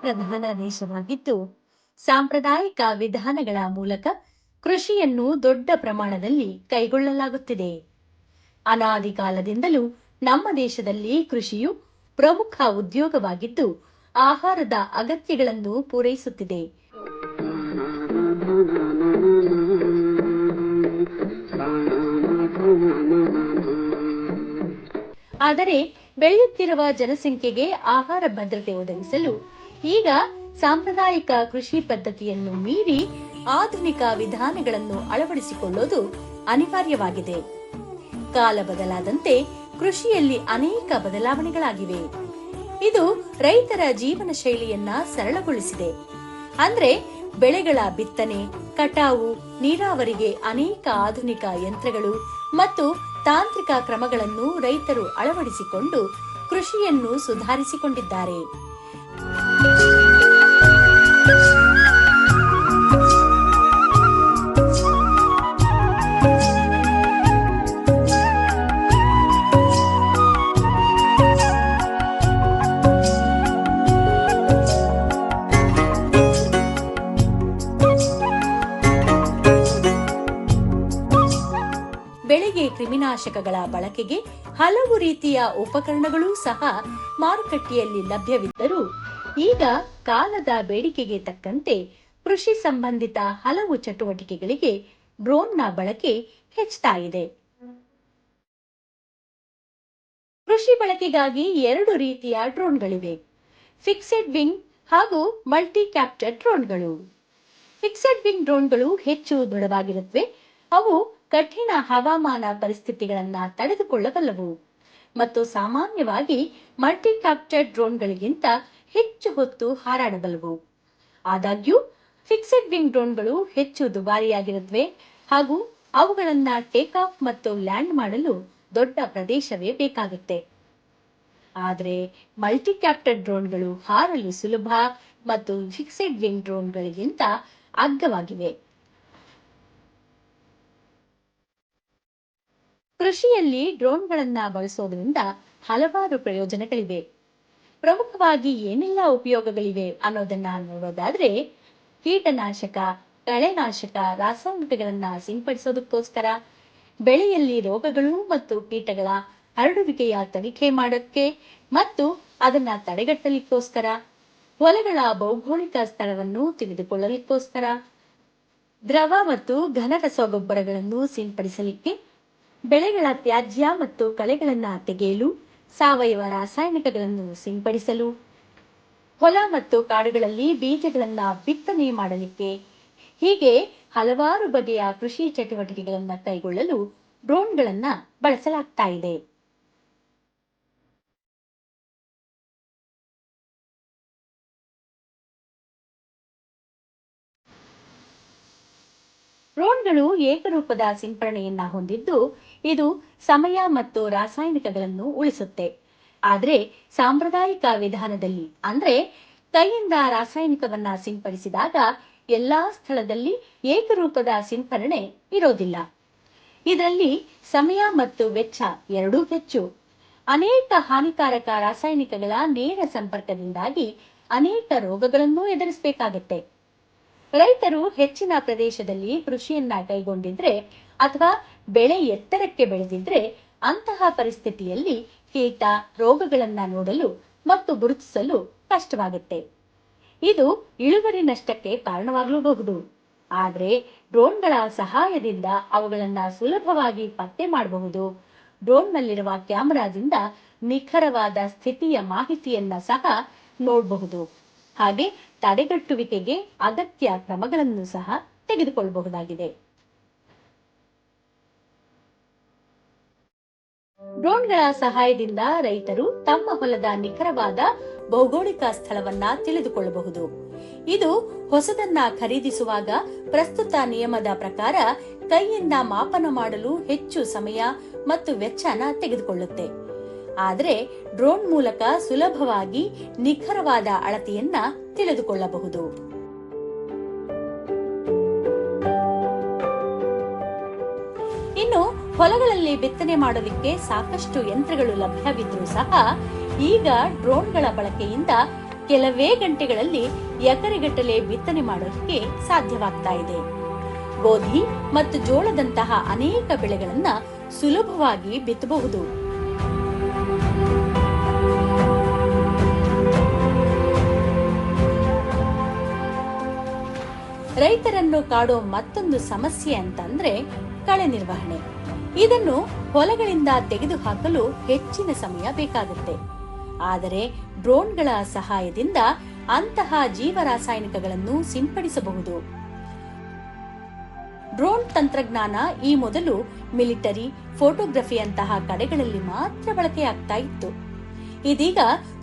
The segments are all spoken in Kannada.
ಪ್ರಧಾನ ದೇಶವಾಗಿದ್ದು, ಸಾಂಪ್ರದಾಯಿಕ ವಿಧಾನಗಳ ಮೂಲಕ ಕೃಷಿಯನ್ನು ದೊಡ್ಡ ಪ್ರಮಾಣದಲ್ಲಿ ಕೈಗೊಳ್ಳಲಾಗುತ್ತಿದೆ. ಅನಾದಿ ಕಾಲದಿಂದಲೂ ನಮ್ಮ ದೇಶದಲ್ಲಿ ಕೃಷಿಯು ಪ್ರಮುಖ ಉದ್ಯೋಗವಾಗಿದ್ದು, ಆಹಾರದ ಅಗತ್ಯಗಳನ್ನು ಪೂರೈಸುತ್ತಿದೆ. ಆದರೆ ಬೆಳೆಯುತ್ತಿರುವ ಜನಸಂಖ್ಯೆಗೆ ಆಹಾರ ಭದ್ರತೆ ಒದಗಿಸಲು ಈಗ ಸಾಂಪ್ರದಾಯಿಕ ಕೃಷಿ ಪದ್ಧತಿಯನ್ನು ಮೀರಿ ಆಧುನಿಕ ವಿಧಾನಗಳನ್ನು ಅಳವಡಿಸಿಕೊಳ್ಳೋದು ಅನಿವಾರ್ಯವಾಗಿದೆ. ಕಾಲ ಬದಲಾದಂತೆ ಕೃಷಿಯಲ್ಲಿ ಅನೇಕ ಬದಲಾವಣೆಗಳಾಗಿವೆ. ಇದು ರೈತರ ಜೀವನ ಶೈಲಿಯನ್ನ ಸರಳಗೊಳಿಸಿದೆ. ಅಂದ್ರೆ ಬೆಳೆಗಳ ಬಿತ್ತನೆ ಕಟಾವು ನೀರಾವರಿಗೆ ಅನೇಕ ಆಧುನಿಕ ಯಂತ್ರಗಳು ಮತ್ತು ತಾಂತ್ರಿಕ ಕ್ರಮಗಳನ್ನು ರೈತರು ಅಳವಡಿಸಿಕೊಂಡು ಕೃಷಿಯನ್ನು ಸುಧಾರಿಸಿಕೊಂಡಿದ್ದಾರೆ. ಕ್ರಿಮಿನಾಶಕಗಳ ಬಳಕೆಗೆ ಹಲವು ರೀತಿಯ ಉಪಕರಣಗಳು ಸಹ ಮಾರುಕಟ್ಟೆಯಲ್ಲಿ ಲಭ್ಯವಿದ್ದರೂ ಈಗ ಕಾಲದ ಬೇಡಿಕೆಗೆ ತಕ್ಕಂತೆ ಕೃಷಿ ಸಂಬಂಧಿತ ಹಲವು ಚಟುವಟಿಕೆಗಳಿಗೆ ಡ್ರೋನ್ನ ಬಳಕೆ ಹೆಚ್ಚುತ್ತಾ ಇದೆ ಕೃಷಿ ಬಳಕೆಗಾಗಿ ಎರಡು ರೀತಿಯ ಡ್ರೋನ್ಗಳಿವೆ. ಫಿಕ್ಸೆಡ್ ವಿಂಗ್ ಹಾಗೂ ಮಲ್ಟಿ ಕ್ಯಾಪ್ಚರ್ ಡ್ರೋನ್ಗಳು. ಫಿಕ್ಸೆಡ್ ವಿಂಗ್ ಡ್ರೋನ್ಗಳು ಹೆಚ್ಚು ದೃಢವಾಗಿರುತ್ತವೆ. ಅವು ಕಠಿಣ ಹವಾಮಾನ ಪರಿಸ್ಥಿತಿಗಳನ್ನು ತಡೆದುಕೊಳ್ಳಬಲ್ಲವು. ಮತ್ತು ಸಾಮಾನ್ಯವಾಗಿ ಮಲ್ಟಿ ಕ್ಯಾಪ್ಟರ್ ಡ್ರೋನ್ಗಳಿಗಿಂತ ಹೆಚ್ಚು ಹೊತ್ತು ಹಾರಾಡಬಲ್ಲವು. ಆದಾಗ್ಯೂ ಫಿಕ್ಸೆಡ್ ವಿಂಗ್ ಡ್ರೋನ್ಗಳು ಹೆಚ್ಚು ದುಬಾರಿಯಾಗಿರುತ್ತವೆ ಹಾಗೂ ಅವುಗಳನ್ನು ಟೇಕ್ ಆಫ್ ಮತ್ತು ಲ್ಯಾಂಡ್ ಮಾಡಲು ದೊಡ್ಡ ಪ್ರದೇಶವೇ ಬೇಕಾಗುತ್ತೆ. ಆದರೆ ಮಲ್ಟಿ ಕ್ಯಾಪ್ಟರ್ ಡ್ರೋನ್ಗಳು ಹಾರಲು ಸುಲಭ ಮತ್ತು ಫಿಕ್ಸೆಡ್ ವಿಂಗ್ ಡ್ರೋನ್ಗಳಿಗಿಂತ ಅಗ್ಗವಾಗಿವೆ. ಕೃಷಿಯಲ್ಲಿ ಡ್ರೋನ್ಗಳನ್ನ ಬಳಸೋದ್ರಿಂದ ಹಲವಾರು ಪ್ರಯೋಜನಗಳಿವೆ. ಪ್ರಮುಖವಾಗಿ ಏನೆಲ್ಲ ಉಪಯೋಗಗಳಿವೆ ಅನ್ನೋದನ್ನ ನೋಡೋದಾದ್ರೆ, ಕೀಟನಾಶಕ, ಕಳೆನಾಶಕ, ರಾಸಾಯನಿಕಗಳನ್ನ ಸಿಂಪಡಿಸೋದಕ್ಕೋಸ್ಕರ ಬೆಳೆಯಲ್ಲಿ ರೋಗಗಳು ಮತ್ತು ಕೀಟಗಳ ಹರಡುವಿಕೆಯ ತನಿಖೆ ಮಾಡೋಕ್ಕೆ ಮತ್ತು ಅದನ್ನ ತಡೆಗಟ್ಟಲಿಕ್ಕೋಸ್ಕರ, ಹೊಲಗಳ ಭೌಗೋಳಿಕ ಸ್ಥಳವನ್ನು ತಿಳಿದುಕೊಳ್ಳಲಿಕ್ಕೋಸ್ಕರ, ದ್ರವ ಮತ್ತು ಘನ ರಸಗೊಬ್ಬರಗಳನ್ನು ಸಿಂಪಡಿಸಲಿಕ್ಕೆ ಬೆಳೆಗಳ ತ್ಯಾಜ್ಯ ಮತ್ತು ಕಳೆಗಳನ್ನ ತೆಗೆಯಲು ಸಾವಯವ ರಾಸಾಯನಿಕಗಳನ್ನು ಸಿಂಪಡಿಸಲು, ಹೊಲ ಮತ್ತು ಕಾಡುಗಳಲ್ಲಿ ಬೀಜಗಳನ್ನ ಬಿತ್ತನೆ ಮಾಡಲಿಕ್ಕೆ, ಹೀಗೆ ಹಲವಾರು ಬಗೆಯ ಕೃಷಿ ಚಟುವಟಿಕೆಗಳನ್ನು ಕೈಗೊಳ್ಳಲು ಡ್ರೋನ್ಗಳನ್ನು ಬಳಸಲಾಗ್ತಾ ಇದೆ. ಡ್ರೋನ್ಗಳು ಏಕರೂಪದ ಸಿಂಪರಣೆಯನ್ನ ಹೊಂದಿದ್ದು ಇದು ಸಮಯ ಮತ್ತು ರಾಸಾಯನಿಕಗಳನ್ನು ಉಳಿಸುತ್ತೆ. ಆದರೆ ಸಾಂಪ್ರದಾಯಿಕ ವಿಧಾನದಲ್ಲಿ, ಅಂದ್ರೆ ಕೈಯಿಂದ ರಾಸಾಯನಿಕವನ್ನ ಸಿಂಪಡಿಸಿದಾಗ ಎಲ್ಲಾ ಸ್ಥಳದಲ್ಲಿ ಏಕರೂಪದ ಸಿಂಪರಣೆ ಇರೋದಿಲ್ಲ. ಇದರಲ್ಲಿ ಸಮಯ ಮತ್ತು ವೆಚ್ಚ ಎರಡೂ ಹೆಚ್ಚು. ಅನೇಕ ಹಾನಿಕಾರಕ ರಾಸಾಯನಿಕಗಳ ನೇರ ಸಂಪರ್ಕದಿಂದಾಗಿ ಅನೇಕ ರೋಗಗಳನ್ನು ಎದುರಿಸಬೇಕಾಗತ್ತೆ. ರೈತರು ಹೆಚ್ಚಿನ ಪ್ರದೇಶದಲ್ಲಿ ಕೃಷಿಯನ್ನ ಕೈಗೊಂಡಿದ್ರೆ ಅಥವಾ ಬೆಳೆ ಎತ್ತರಕ್ಕೆ ಬೆಳೆದಿದ್ರೆ ಅಂತಹ ಪರಿಸ್ಥಿತಿಯಲ್ಲಿ ಕೀಟ ರೋಗಗಳನ್ನ ನೋಡಲು ಮತ್ತು ಗುರುತಿಸಲು ಕಷ್ಟವಾಗುತ್ತೆ. ಇದು ಇಳುವರಿ ನಷ್ಟಕ್ಕೆ ಕಾರಣವಾಗಲೂಬಹುದು. ಆದರೆ ಡ್ರೋನ್ಗಳ ಸಹಾಯದಿಂದ ಅವುಗಳನ್ನ ಸುಲಭವಾಗಿ ಪತ್ತೆ ಮಾಡಬಹುದು. ಡ್ರೋನ್ನಲ್ಲಿರುವ ಕ್ಯಾಮೆರಾದಿಂದ ನಿಖರವಾದ ಸ್ಥಿತಿಯ ಮಾಹಿತಿಯನ್ನ ಸಹ ನೋಡಬಹುದು. ಹಾಗೆ ತಡೆಗಟ್ಟುವಿಕೆಗೆ ಅಗತ್ಯ ಕ್ರಮಗಳನ್ನು ಸಹ ತೆಗೆದುಕೊಳ್ಳಬಹುದಾಗಿದೆ ಡ್ರೋನ್ಗಳ ಸಹಾಯದಿಂದ ರೈತರು ತಮ್ಮ ಹೊಲದ ನಿಖರವಾದ ಭೌಗೋಳಿಕ ಸ್ಥಳವನ್ನ ತಿಳಿದುಕೊಳ್ಳಬಹುದು. ಇದು ಹೊಸದನ್ನ ಖರೀದಿಸುವಾಗ ಪ್ರಸ್ತುತ ನಿಯಮದ ಪ್ರಕಾರ ಕೈಯಿಂದ ಮಾಪನ ಮಾಡಲು ಹೆಚ್ಚು ಸಮಯ ಮತ್ತು ವೆಚ್ಚನ ತೆಗೆದುಕೊಳ್ಳುತ್ತೆ. ಆದರೆ ಡ್ರೋನ್ ಮೂಲಕ ಸುಲಭವಾಗಿ ನಿಖರವಾದ ಅಳತೆಯನ್ನ ತಿಳಿದುಕೊಳ್ಳಬಹುದು. ಇನ್ನು ಹೊಲಗಳಲ್ಲಿ ಬಿತ್ತನೆ ಮಾಡಲಿಕ್ಕೆ ಸಾಕಷ್ಟು ಯಂತ್ರಗಳು ಲಭ್ಯವಿದ್ರೂ ಸಹ ಈಗ ಡ್ರೋನ್ಗಳ ಬಳಕೆಯಿಂದ ಕೆಲವೇ ಗಂಟೆಗಳಲ್ಲಿ ಎಕರೆಗಟ್ಟಲೆ ಬಿತ್ತನೆ ಮಾಡೋದಕ್ಕೆ ಸಾಧ್ಯವಾಗ್ತಾ ಇದೆ. ಗೋಧಿ ಮತ್ತು ಜೋಳದಂತಹ ಅನೇಕ ಬೆಳೆಗಳನ್ನ ಸುಲಭವಾಗಿ ಬಿತ್ತಬಹುದು. ರೈತರನ್ನು ಕಾಡೋ ಮತ್ತೊಂದು ಸಮಸ್ಯೆ ಅಂತಂದ್ರೆ ಕಳೆ ನಿರ್ವಹಣೆ. ಇದನ್ನು ಹೊಲಗಳಿಂದ ತೆಗೆದುಹಾಕಲು ಹೆಚ್ಚಿನ ಸಮಯ ಬೇಕಾಗುತ್ತೆ. ಆದರೆ ಡ್ರೋನ್ಗಳ ಸಹಾಯದಿಂದ ಅಂತಹ ಜೀವರಾಸಾಯನಿಕಗಳನ್ನು ಸಿಂಪಡಿಸಬಹುದು. ಡ್ರೋನ್ ತಂತ್ರಜ್ಞಾನ ಈ ಮೊದಲು ಮಿಲಿಟರಿ ಫೋಟೋಗ್ರಫಿಯಂತಹ ಕಡೆಗಳಲ್ಲಿ ಮಾತ್ರ ಬಳಕೆಯಾಗ್ತಾ ಇತ್ತು. ಇದೀಗ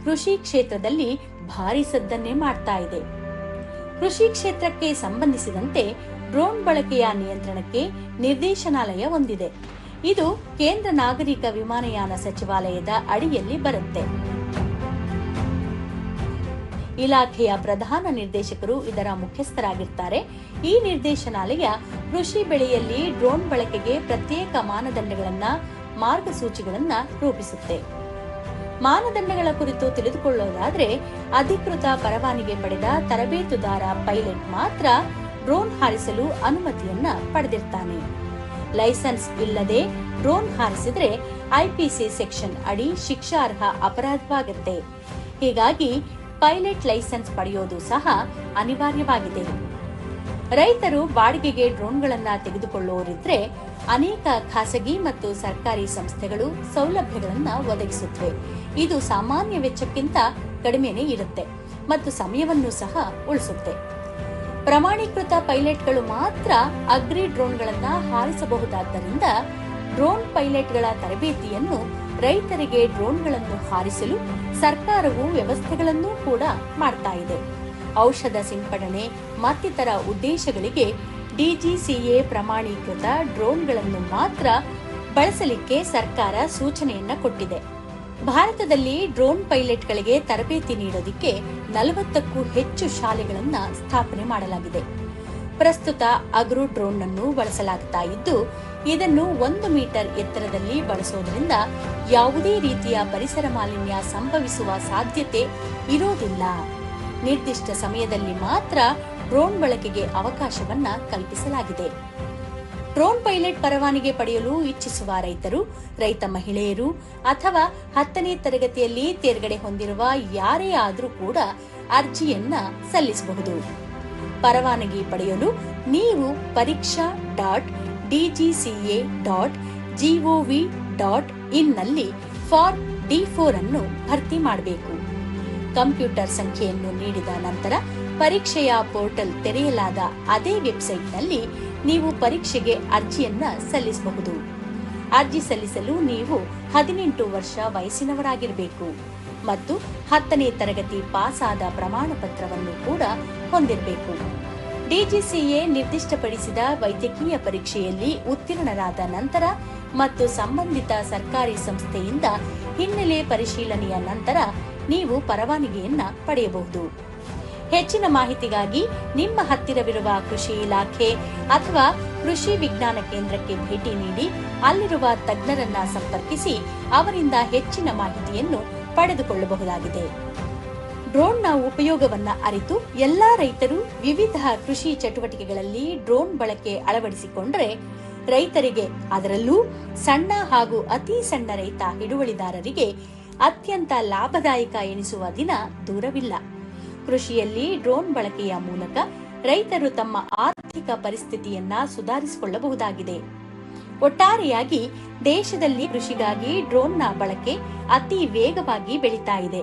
ಕೃಷಿ ಕ್ಷೇತ್ರದಲ್ಲಿ ಭಾರಿ ಸದ್ದನ್ನೇ ಮಾಡ್ತಾ ಇದೆ. ಕೃಷಿ ಕ್ಷೇತ್ರಕ್ಕೆ ಸಂಬಂಧಿಸಿದಂತೆ ಡ್ರೋನ್ ಬಳಕೆಯ ನಿಯಂತ್ರಣಕ್ಕೆ ನಿರ್ದೇಶನಾಲಯ ಹೊಂದಿದೆ. ಇದು ಕೇಂದ್ರ ನಾಗರಿಕ ವಿಮಾನಯಾನ ಸಚಿವಾಲಯದ ಅಡಿಯಲ್ಲಿ ಬರುತ್ತೆ. ಇಲಾಖೆಯ ಪ್ರಧಾನ ನಿರ್ದೇಶಕರು ಇದರ ಮುಖ್ಯಸ್ಥರಾಗಿರ್ತಾರೆ. ಈ ನಿರ್ದೇಶನಾಲಯ ಕೃಷಿ ಬೆಳೆಯಲ್ಲಿ ಡ್ರೋನ್ ಬಳಕೆಗೆ ಪ್ರತ್ಯೇಕ ಮಾನದಂಡಗಳನ್ನ, ಮಾರ್ಗಸೂಚಿಗಳನ್ನ ರೂಪಿಸುತ್ತೆ. ಮಾನದಂಡಗಳ ಕುರಿತು ತಿಳಿದುಕೊಳ್ಳೋದಾದ್ರೆ, ಅಧಿಕೃತ ಪರವಾನಗಿ ಪಡೆದ ತರಬೇತುದಾರ ಪೈಲಟ್ ಮಾತ್ರ ಡ್ರೋನ್ ಹಾರಿಸಲು ಅನುಮತಿಯನ್ನ ಪಡೆದಿರ್ತಾನೆ. ಲೈಸೆನ್ಸ್ ಇಲ್ಲದೆ ಡ್ರೋನ್ ಹಾರಿಸಿದ್ರೆ ಐಪಿಸಿ ಸೆಕ್ಷನ್ ಅಡಿ ಶಿಕ್ಷಾರ್ಹ ಅಪರಾಧವಾಗುತ್ತೆ. ಹೀಗಾಗಿ ಪೈಲಟ್ ಲೈಸೆನ್ಸ್ ಪಡೆಯೋದು ಸಹ ಅನಿವಾರ್ಯವಾಗಿದೆ. ರೈತರು ಬಾಡಿಗೆಗೆ ಡ್ರೋನ್ಗಳನ್ನು ತೆಗೆದುಕೊಳ್ಳುವವರಿದ್ರೆ ಅನೇಕ ಖಾಸಗಿ ಮತ್ತು ಸರ್ಕಾರಿ ಸಂಸ್ಥೆಗಳು ಸೌಲಭ್ಯಗಳನ್ನು ಒದಗಿಸುತ್ತವೆ. ಇದು ಸಾಮಾನ್ಯ ವೆಚ್ಚಕ್ಕಿಂತ ಕಡಿಮೆನೇ ಇರುತ್ತೆ ಮತ್ತು ಸಮಯವನ್ನು ಸಹ ಉಳಿಸುತ್ತೆ. ಪ್ರಮಾಣೀಕೃತ ಪೈಲಟ್ಗಳು ಮಾತ್ರ ಅಗ್ರಿ ಡ್ರೋನ್ಗಳನ್ನ ಹಾರಿಸಬಹುದಾದ್ದರಿಂದ ಡ್ರೋನ್ ಪೈಲಟ್ಗಳ ತರಬೇತಿಯನ್ನು ರೈತರಿಗೆ ಡ್ರೋನ್ಗಳನ್ನು ಹಾರಿಸಲು ಸರ್ಕಾರವು ವ್ಯವಸ್ಥೆಗಳನ್ನೂ ಕೂಡ ಮಾಡ್ತಾ ಇದೆ. ಔಷಧ ಸಿಂಪಡಣೆ ಮತ್ತಿತರ ಉದ್ದೇಶಗಳಿಗೆ ಡಿಜಿಸಿಎ ಪ್ರಮಾಣೀಕೃತ ಡ್ರೋನ್ಗಳನ್ನು ಮಾತ್ರ ಬಳಸಲಿಕ್ಕೆ ಸರ್ಕಾರ ಸೂಚನೆಯನ್ನ ಕೊಟ್ಟಿದೆ. ಭಾರತದಲ್ಲಿ ಡ್ರೋನ್ ಪೈಲಟ್ಗಳಿಗೆ ತರಬೇತಿ ನೀಡೋದಿಕ್ಕೆ ನಲವತ್ತಕ್ಕೂ ಹೆಚ್ಚು ಶಾಲೆಗಳನ್ನು ಸ್ಥಾಪನೆ ಮಾಡಲಾಗಿದೆ. ಪ್ರಸ್ತುತ ಅಗ್ರೋ ಡ್ರೋನ್ ಅನ್ನು ಬಳಸಲಾಗ್ತಾ ಇದ್ದು, ಇದನ್ನು ಒಂದು ಮೀಟರ್ ಎತ್ತರದಲ್ಲಿ ಬಳಸೋದ್ರಿಂದ ಯಾವುದೇ ರೀತಿಯ ಪರಿಸರ ಮಾಲಿನ್ಯ ಸಂಭವಿಸುವ ಸಾಧ್ಯತೆ ಇರೋದಿಲ್ಲ. ನಿರ್ದಿಷ್ಟ ಸಮಯದಲ್ಲಿ ಮಾತ್ರ ಡ್ರೋನ್ ಬಳಕೆಗೆ ಅವಕಾಶವನ್ನ ಕಲ್ಪಿಸಲಾಗಿದೆ. ಡ್ರೋನ್ ಪೈಲಟ್ ಪರವಾನಗಿ ಪಡೆಯಲು ಇಚ್ಛಿಸುವ ರೈತರು, ರೈತ ಮಹಿಳೆಯರು, ಅಥವಾ ಹತ್ತನೇ ತರಗತಿಯಲ್ಲಿ ತೇರ್ಗಡೆ ಹೊಂದಿರುವ ಯಾರೇ ಆದರೂ ಕೂಡ ಅರ್ಜಿಯನ್ನ ಸಲ್ಲಿಸಬಹುದು. ಪರವಾನಗಿ ಪಡೆಯಲು ನೀವು ಪರೀಕ್ಷಾ dot DGCA dot GOV dot ಇನ್ನಲ್ಲಿ form D four ಅನ್ನು ಭರ್ತಿ ಮಾಡಬೇಕು. ಕಂಪ್ಯೂಟರ್ ಸಂಖ್ಯೆಯನ್ನು ನೀಡಿದ ನಂತರ ಪರೀಕ್ಷೆಯ ಪೋರ್ಟಲ್ ತೆರೆಯಲಾದ ಅದೇ ವೆಬ್ಸೈಟ್ನಲ್ಲಿ ನೀವು ಪರೀಕ್ಷೆಗೆ ಅರ್ಜಿಯನ್ನ ಸಲ್ಲಿಸಬಹುದು. ಅರ್ಜಿ ಸಲ್ಲಿಸಲು ನೀವು ಹದಿನೆಂಟು ವರ್ಷ ವಯಸ್ಸಿನವರಾಗಿರಬೇಕು ಮತ್ತು ಹತ್ತನೇ ತರಗತಿ ಪಾಸ್ ಆದ ಪ್ರಮಾಣ ಪತ್ರವನ್ನು ಕೂಡ ಹೊಂದಿರಬೇಕು. ಡಿಜಿಸಿಎ ನಿರ್ದಿಷ್ಟಪಡಿಸಿದ ವೈದ್ಯಕೀಯ ಪರೀಕ್ಷೆಯಲ್ಲಿ ಉತ್ತೀರ್ಣರಾದ ನಂತರ ಮತ್ತು ಸಂಬಂಧಿತ ಸರ್ಕಾರಿ ಸಂಸ್ಥೆಯಿಂದ ಹಿನ್ನೆಲೆ ಪರಿಶೀಲನೆಯ ನಂತರ ನೀವು ಪರವಾನಗಿಯನ್ನ ಪಡೆಯಬಹುದು. ಹೆಚ್ಚಿನ ಮಾಹಿತಿಗಾಗಿ ನಿಮ್ಮ ಹತ್ತಿರವಿರುವ ಕೃಷಿ ಇಲಾಖೆ ಅಥವಾ ಕೃಷಿ ವಿಜ್ಞಾನ ಕೇಂದ್ರಕ್ಕೆ ಭೇಟಿ ನೀಡಿ ಅಲ್ಲಿರುವ ತಜ್ಞರನ್ನ ಸಂಪರ್ಕಿಸಿ ಅವರಿಂದ ಹೆಚ್ಚಿನ ಮಾಹಿತಿಯನ್ನು ಪಡೆದುಕೊಳ್ಳಬಹುದಾಗಿದೆ. ಡ್ರೋನ್ನ ಉಪಯೋಗವನ್ನ ಅರಿತು ಎಲ್ಲಾ ರೈತರು ವಿವಿಧ ಕೃಷಿ ಚಟುವಟಿಕೆಗಳಲ್ಲಿ ಡ್ರೋನ್ ಬಳಕೆ ಅಳವಡಿಸಿಕೊಂಡರೆ ರೈತರಿಗೆ ಅದರಲ್ಲೂ ಸಣ್ಣ ಹಾಗೂ ಅತಿ ಸಣ್ಣ ರೈತ ಹಿಡುವಳಿದಾರರಿಗೆ ಅತ್ಯಂತ ಲಾಭದಾಯಕ ಎನಿಸುವ ದಿನ ದೂರವಿಲ್ಲ. ಕೃಷಿಯಲ್ಲಿ ಡ್ರೋನ್ ಬಳಕೆಯ ಮೂಲಕ ರೈತರು ತಮ್ಮ ಆರ್ಥಿಕ ಪರಿಸ್ಥಿತಿಯನ್ನ ಸುಧಾರಿಸಿಕೊಳ್ಳಬಹುದಾಗಿದೆ. ಒಟ್ಟಾರೆಯಾಗಿ ದೇಶದಲ್ಲಿ ಕೃಷಿಗಾಗಿ ಡ್ರೋನ್ನ ಬಳಕೆ ಅತಿ ವೇಗವಾಗಿ ಬೆಳೀತಾ ಇದೆ.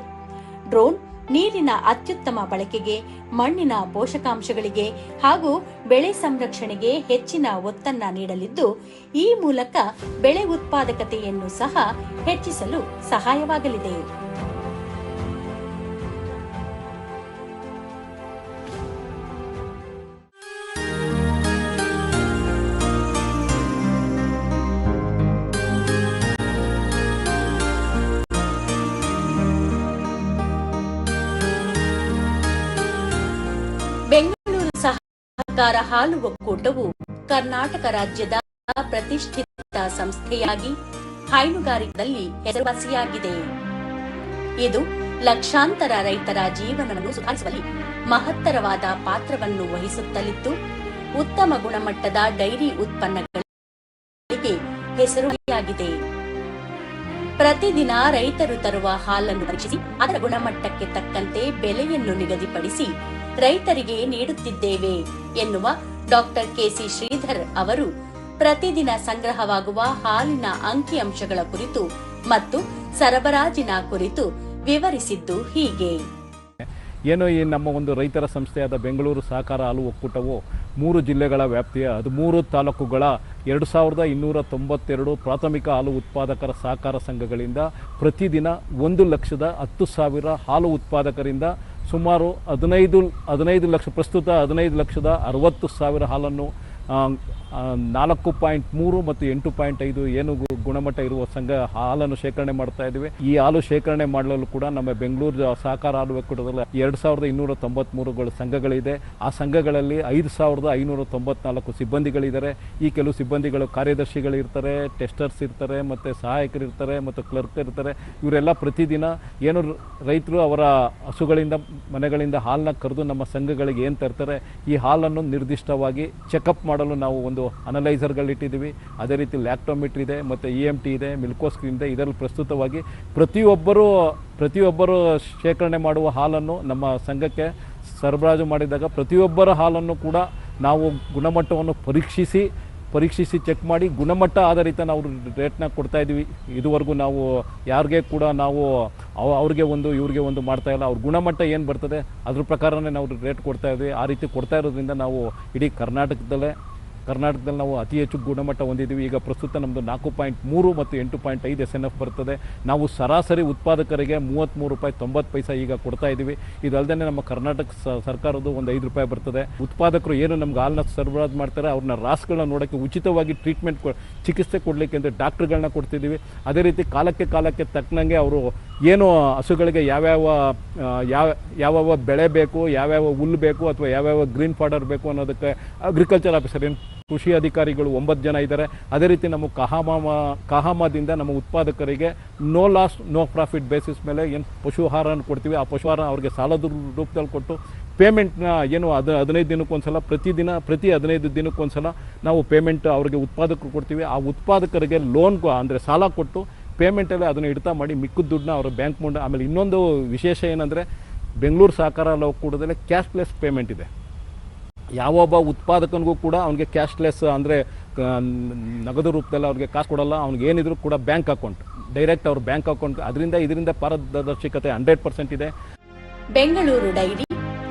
ಡ್ರೋನ್ ನೀರಿನ ಅತ್ಯುತ್ತಮ ಬಳಕೆಗೆ, ಮಣ್ಣಿನ ಪೋಷಕಾಂಶಗಳಿಗೆ ಹಾಗೂ ಬೆಳೆ ಸಂರಕ್ಷಣೆಗೆ ಹೆಚ್ಚಿನ ಒತ್ತನ್ನ ನೀಡಲಿದ್ದು, ಈ ಮೂಲಕ ಬೆಳೆ ಉತ್ಪಾದಕತೆಯನ್ನು ಸಹ ಹೆಚ್ಚಿಸಲು ಸಹಾಯವಾಗಲಿದೆ. ಸಹಕಾರ ಹಾಲು ಒಕ್ಕೂಟವು ಕರ್ನಾಟಕ ರಾಜ್ಯದ ಪ್ರತಿಷ್ಠಿತ ಸಂಸ್ಥೆಯಾಗಿ ಹೈನುಗಾರಿಕೆಯಲ್ಲಿ ಹೆಸರುವಾಸಿಯಾಗಿದೆ. ಇದು ಲಕ್ಷಾಂತರ ರೈತರ ಜೀವನವನ್ನು ಸುಧಾರಿಸುವಲ್ಲಿ ಮಹತ್ತರವಾದ ಪಾತ್ರವನ್ನು ವಹಿಸುತ್ತಲಿದ್ದು, ಉತ್ತಮ ಗುಣಮಟ್ಟದ ಡೈರಿ ಉತ್ಪನ್ನಗಳಿಗೆ ಹೆಸರುವಾಸಿಯಾಗಿದೆ. ಪ್ರತಿದಿನ ರೈತರು ತರುವ ಹಾಲನ್ನು ಪರೀಕ್ಷಿಸಿ, ಅದರ ಗುಣಮಟ್ಟಕ್ಕೆ ತಕ್ಕಂತೆ ಬೆಲೆಯನ್ನು ನಿಗದಿಪಡಿಸಿ ರೈತರಿಗೆ ನೀಡುತ್ತಿದ್ದೇವೆ ಎನ್ನುವ ಡಾಕ್ಟರ್ ಕೆಸಿ ಶ್ರೀಧರ್ ಅವರು. ಪ್ರತಿದಿನ ಸಂಗ್ರಹವಾಗುವ ಹಾಲಿನ ಅಂಕಿಅಂಶಗಳ ಕುರಿತು ಮತ್ತು ಸರಬರಾಜಿನ ಕುರಿತು ವಿವರಿಸಿದ್ದು ಹೀಗೆ. ಏನೋ ಈ ನಮ್ಮ ಒಂದು ರೈತರ ಸಂಸ್ಥೆಯಾದ ಬೆಂಗಳೂರು ಸಹಕಾರ ಹಾಲು ಒಕ್ಕೂಟವು ಮೂರು ಜಿಲ್ಲೆಗಳ ವ್ಯಾಪ್ತಿಯ ಹದಿಮೂರು ತಾಲೂಕುಗಳ ಎರಡು ಸಾವಿರದ ಇನ್ನೂರ ತೊಂಬತ್ತೆರಡು ಪ್ರಾಥಮಿಕ ಹಾಲು ಉತ್ಪಾದಕರ ಸಹಕಾರ ಸಂಘಗಳಿಂದ ಪ್ರತಿದಿನ ಒಂದು ಲಕ್ಷದ ಹತ್ತು ಸಾವಿರ ಹಾಲು ಉತ್ಪಾದಕರಿಂದ ಸುಮಾರು ಹದಿನೈದು ಹದಿನೈದು ಲಕ್ಷ ಪ್ರಸ್ತುತ ಹದಿನೈದು ಲಕ್ಷದ ಅರವತ್ತು ಸಾವಿರ ಹಾಲನ್ನು ನಾಲ್ಕು ಪಾಯಿಂಟ್ ಮೂರು ಮತ್ತು ಎಂಟು ಪಾಯಿಂಟ್ ಐದು ಏನು ಗುಣಮಟ್ಟ ಇರುವ ಸಂಘ ಹಾಲನ್ನು ಶೇಖರಣೆ ಮಾಡ್ತಾ ಇದ್ದೀವಿ. ಈ ಹಾಲು ಶೇಖರಣೆ ಮಾಡಲು ಕೂಡ ನಮ್ಮ ಬೆಂಗಳೂರು ಸಹಕಾರ ಹಾಲು ಒಕ್ಕೂಟದಲ್ಲಿ ಎರಡು ಸಾವಿರದ ಇನ್ನೂರ ತೊಂಬತ್ಮೂರುಗಳು ಸಂಘಗಳಿದೆ. ಆ ಸಂಘಗಳಲ್ಲಿ ಐದು ಸಾವಿರದ ಐನೂರ ತೊಂಬತ್ನಾಲ್ಕು ಸಿಬ್ಬಂದಿಗಳಿದ್ದಾರೆ. ಈ ಕೆಲವು ಸಿಬ್ಬಂದಿಗಳು ಕಾರ್ಯದರ್ಶಿಗಳಿರ್ತಾರೆ ಟೆಸ್ಟರ್ಸ್ ಇರ್ತಾರೆ, ಮತ್ತು ಸಹಾಯಕರು ಇರ್ತಾರೆ, ಮತ್ತು ಕ್ಲರ್ಕ್ ಇರ್ತಾರೆ. ಇವರೆಲ್ಲ ಪ್ರತಿದಿನ ಏನು ರೈತರು ಅವರ ಹಸುಗಳಿಂದ, ಮನೆಗಳಿಂದ ಹಾಲನ್ನ ಕರೆದು ನಮ್ಮ ಸಂಘಗಳಿಗೆ ಏನು ತರ್ತಾರೆ, ಈ ಹಾಲನ್ನು ನಿರ್ದಿಷ್ಟವಾಗಿ ಚೆಕಪ್ ಮಾಡಲು ನಾವು ಒಂದು ಅನಲೈಸರ್ಗಳಿಟ್ಟಿದ್ದೀವಿ ಅದೇ ರೀತಿ ಲ್ಯಾಕ್ಟೋಮೀಟ್ರ್ ಇದೆ, ಮತ್ತು ಇ ಎಂ ಟಿ ಇದೆ ಮಿಲ್ಕೋಸ್ಕ್ರೀನ್ ಇದೆ. ಇದರಲ್ಲಿ ಪ್ರಸ್ತುತವಾಗಿ ಪ್ರತಿಯೊಬ್ಬರು ಪ್ರತಿಯೊಬ್ಬರು ಶೇಖರಣೆ ಮಾಡುವ ಹಾಲನ್ನು ನಮ್ಮ ಸಂಘಕ್ಕೆ ಸರಬರಾಜು ಮಾಡಿದಾಗ ಪ್ರತಿಯೊಬ್ಬರ ಹಾಲನ್ನು ಕೂಡ ನಾವು ಗುಣಮಟ್ಟವನ್ನು ಪರೀಕ್ಷಿಸಿ ಪರೀಕ್ಷಿಸಿ ಚೆಕ್ ಮಾಡಿ ಗುಣಮಟ್ಟ ಆಧಾರಿತ ನಾವು ರೇಟ್ನ ಕೊಡ್ತಾ ಇದ್ದೀವಿ. ಇದುವರೆಗೂ ನಾವು ಯಾರಿಗೆ ಕೂಡ ನಾವು ಅವ- ಅವ್ರಿಗೆ ಒಂದು, ಇವ್ರಿಗೆ ಒಂದು ಮಾಡ್ತಾ ಇಲ್ಲ. ಅವ್ರ ಗುಣಮಟ್ಟ ಏನು ಬರ್ತದೆ, ಅದ್ರ ಪ್ರಕಾರನೇ ನಾವು ರೇಟ್ ಕೊಡ್ತಾ ಇದ್ವಿ ಆ ರೀತಿ ಕೊಡ್ತಾ ಇರೋದ್ರಿಂದ ನಾವು ಇಡೀ ಕರ್ನಾಟಕದಲ್ಲೇ ಕರ್ನಾಟಕದಲ್ಲಿ ನಾವು ಅತಿ ಹೆಚ್ಚು ಗುಣಮಟ್ಟ ಹೊಂದಿದ್ದೀವಿ. ಈಗ ಪ್ರಸ್ತುತ ನಮ್ಮದು ನಾಲ್ಕು ಪಾಯಿಂಟ್ ಮೂರು ಮತ್ತು ಎಂಟು ಪಾಯಿಂಟ್ ಐದು ಎಸ್ ಎನ್ ಎಫ್ ಬರ್ತದೆ. ನಾವು ಸರಾಸರಿ ಉತ್ಪಾದಕರಿಗೆ ಮೂವತ್ತ್ಮೂರು ರೂಪಾಯಿ ತೊಂಬತ್ತು ಪೈಸಾ ಈಗ ಕೊಡ್ತಾ ಇದ್ದೀವಿ. ಇದಲ್ಲದೆ ನಮ್ಮ ಕರ್ನಾಟಕ ಸರ್ಕಾರದ್ದು ಒಂದು ಐದು ರೂಪಾಯಿ ಬರ್ತದೆ. ಉತ್ಪಾದಕರು ಏನು ನಮ್ಗೆ ಹಾಲನ್ನ ಸರಬರಾಜು ಮಾಡ್ತಾರೆ, ಅವ್ರನ್ನ ರಾಸ್ಗಳನ್ನ ನೋಡೋಕ್ಕೆ ಉಚಿತವಾಗಿ ಟ್ರೀಟ್ಮೆಂಟ್ ಚಿಕಿತ್ಸೆ ಕೊಡಲಿಕ್ಕೆ ಅಂತ ಡಾಕ್ಟ್ರುಗಳನ್ನ ಕೊಡ್ತಿದ್ದೀವಿ. ಅದೇ ರೀತಿ ಕಾಲಕ್ಕೆ ಕಾಲಕ್ಕೆ ತಕ್ಕನಂಗೆ ಅವರು ಏನು ಹಸುಗಳಿಗೆ ಯಾವ್ಯಾವ ಯಾವ ಯಾವ ಬೆಳೆ ಬೇಕು, ಯಾವ್ಯಾವ ಹುಲ್ಲು ಬೇಕು ಅಥವಾ ಯಾವ್ಯಾವ ಗ್ರೀನ್ ಫಾರ್ಡರ್ ಬೇಕು ಅನ್ನೋದಕ್ಕೆ ಅಗ್ರಿಕಲ್ಚರ್ ಆಫೀಸರ್ ಏನು ಕೃಷಿ ಅಧಿಕಾರಿಗಳು ಒಂಬತ್ತು ಜನ ಇದ್ದಾರೆ. ಅದೇ ರೀತಿ ನಮ್ಮ ಕಹಾಮ ಕಹಾಮದಿಂದ ನಮ್ಮ ಉತ್ಪಾದಕರಿಗೆ no loss no profit basis ಮೇಲೆ ಏನು ಪಶು ಆಹಾರನ ಕೊಡ್ತೀವಿ, ಆ ಪಶು ಆಹಾರ ಅವ್ರಿಗೆ ಸಾಲದ ರೂಪದಲ್ಲಿ ಕೊಟ್ಟು ಪೇಮೆಂಟ್ನ ಏನು ಅದು, ಹದಿನೈದು ದಿನಕ್ಕೊಂದ್ಸಲ ಪ್ರತಿದಿನ ಪ್ರತಿ ಹದಿನೈದು ದಿನಕ್ಕೊಂದ್ಸಲ ನಾವು ಪೇಮೆಂಟ್ ಅವ್ರಿಗೆ ಉತ್ಪಾದಕರು ಕೊಡ್ತೀವಿ. ಆ ಉತ್ಪಾದಕರಿಗೆ ಲೋನ್ ಅಂದರೆ ಸಾಲ ಕೊಟ್ಟು ಪೇಮೆಂಟಲ್ಲಿ ಅದನ್ನು ಇಡ್ತಾ ಮಾಡಿ ಮಿಕ್ಕಿದ ದುಡ್ಡನ್ನ ಅವರು ಬ್ಯಾಂಕ್ ಮುಂದೆ ಆಮೇಲೆ ಇನ್ನೊಂದು ವಿಶೇಷ ಏನಂದರೆ ಬೆಂಗಳೂರು ಸಹಕಾರ ಒಕ್ಕೂಟದಲ್ಲಿ ಕ್ಯಾಶ್ಲೆಸ್ ಪೇಮೆಂಟ್ ಇದೆ. ಯಾವೊಬ್ಬ ಉತ್ಪಾದಕನಿಗೂ ಕೂಡ ಅವನಿಗೆ ಕ್ಯಾಶ್ಲೆಸ್ ಅಂದರೆ ನಗದು ರೂಪದಲ್ಲಿ ಅವ್ರಿಗೆ ಕಾಸು ಕೊಡಲ್ಲ, ಅವ್ನಿಗೆ ಏನಿದ್ರು ಕೂಡ ಬ್ಯಾಂಕ್ ಅಕೌಂಟ್ ಡೈರೆಕ್ಟ್ ಅವ್ರ ಬ್ಯಾಂಕ್ ಅಕೌಂಟ್ ಅದರಿಂದ ಇದರಿಂದ ಪಾರದರ್ಶಕತೆ ಹಂಡ್ರೆಡ್ ಪರ್ಸೆಂಟ್ ಇದೆ. ಬೆಂಗಳೂರು ಡೈರಿ,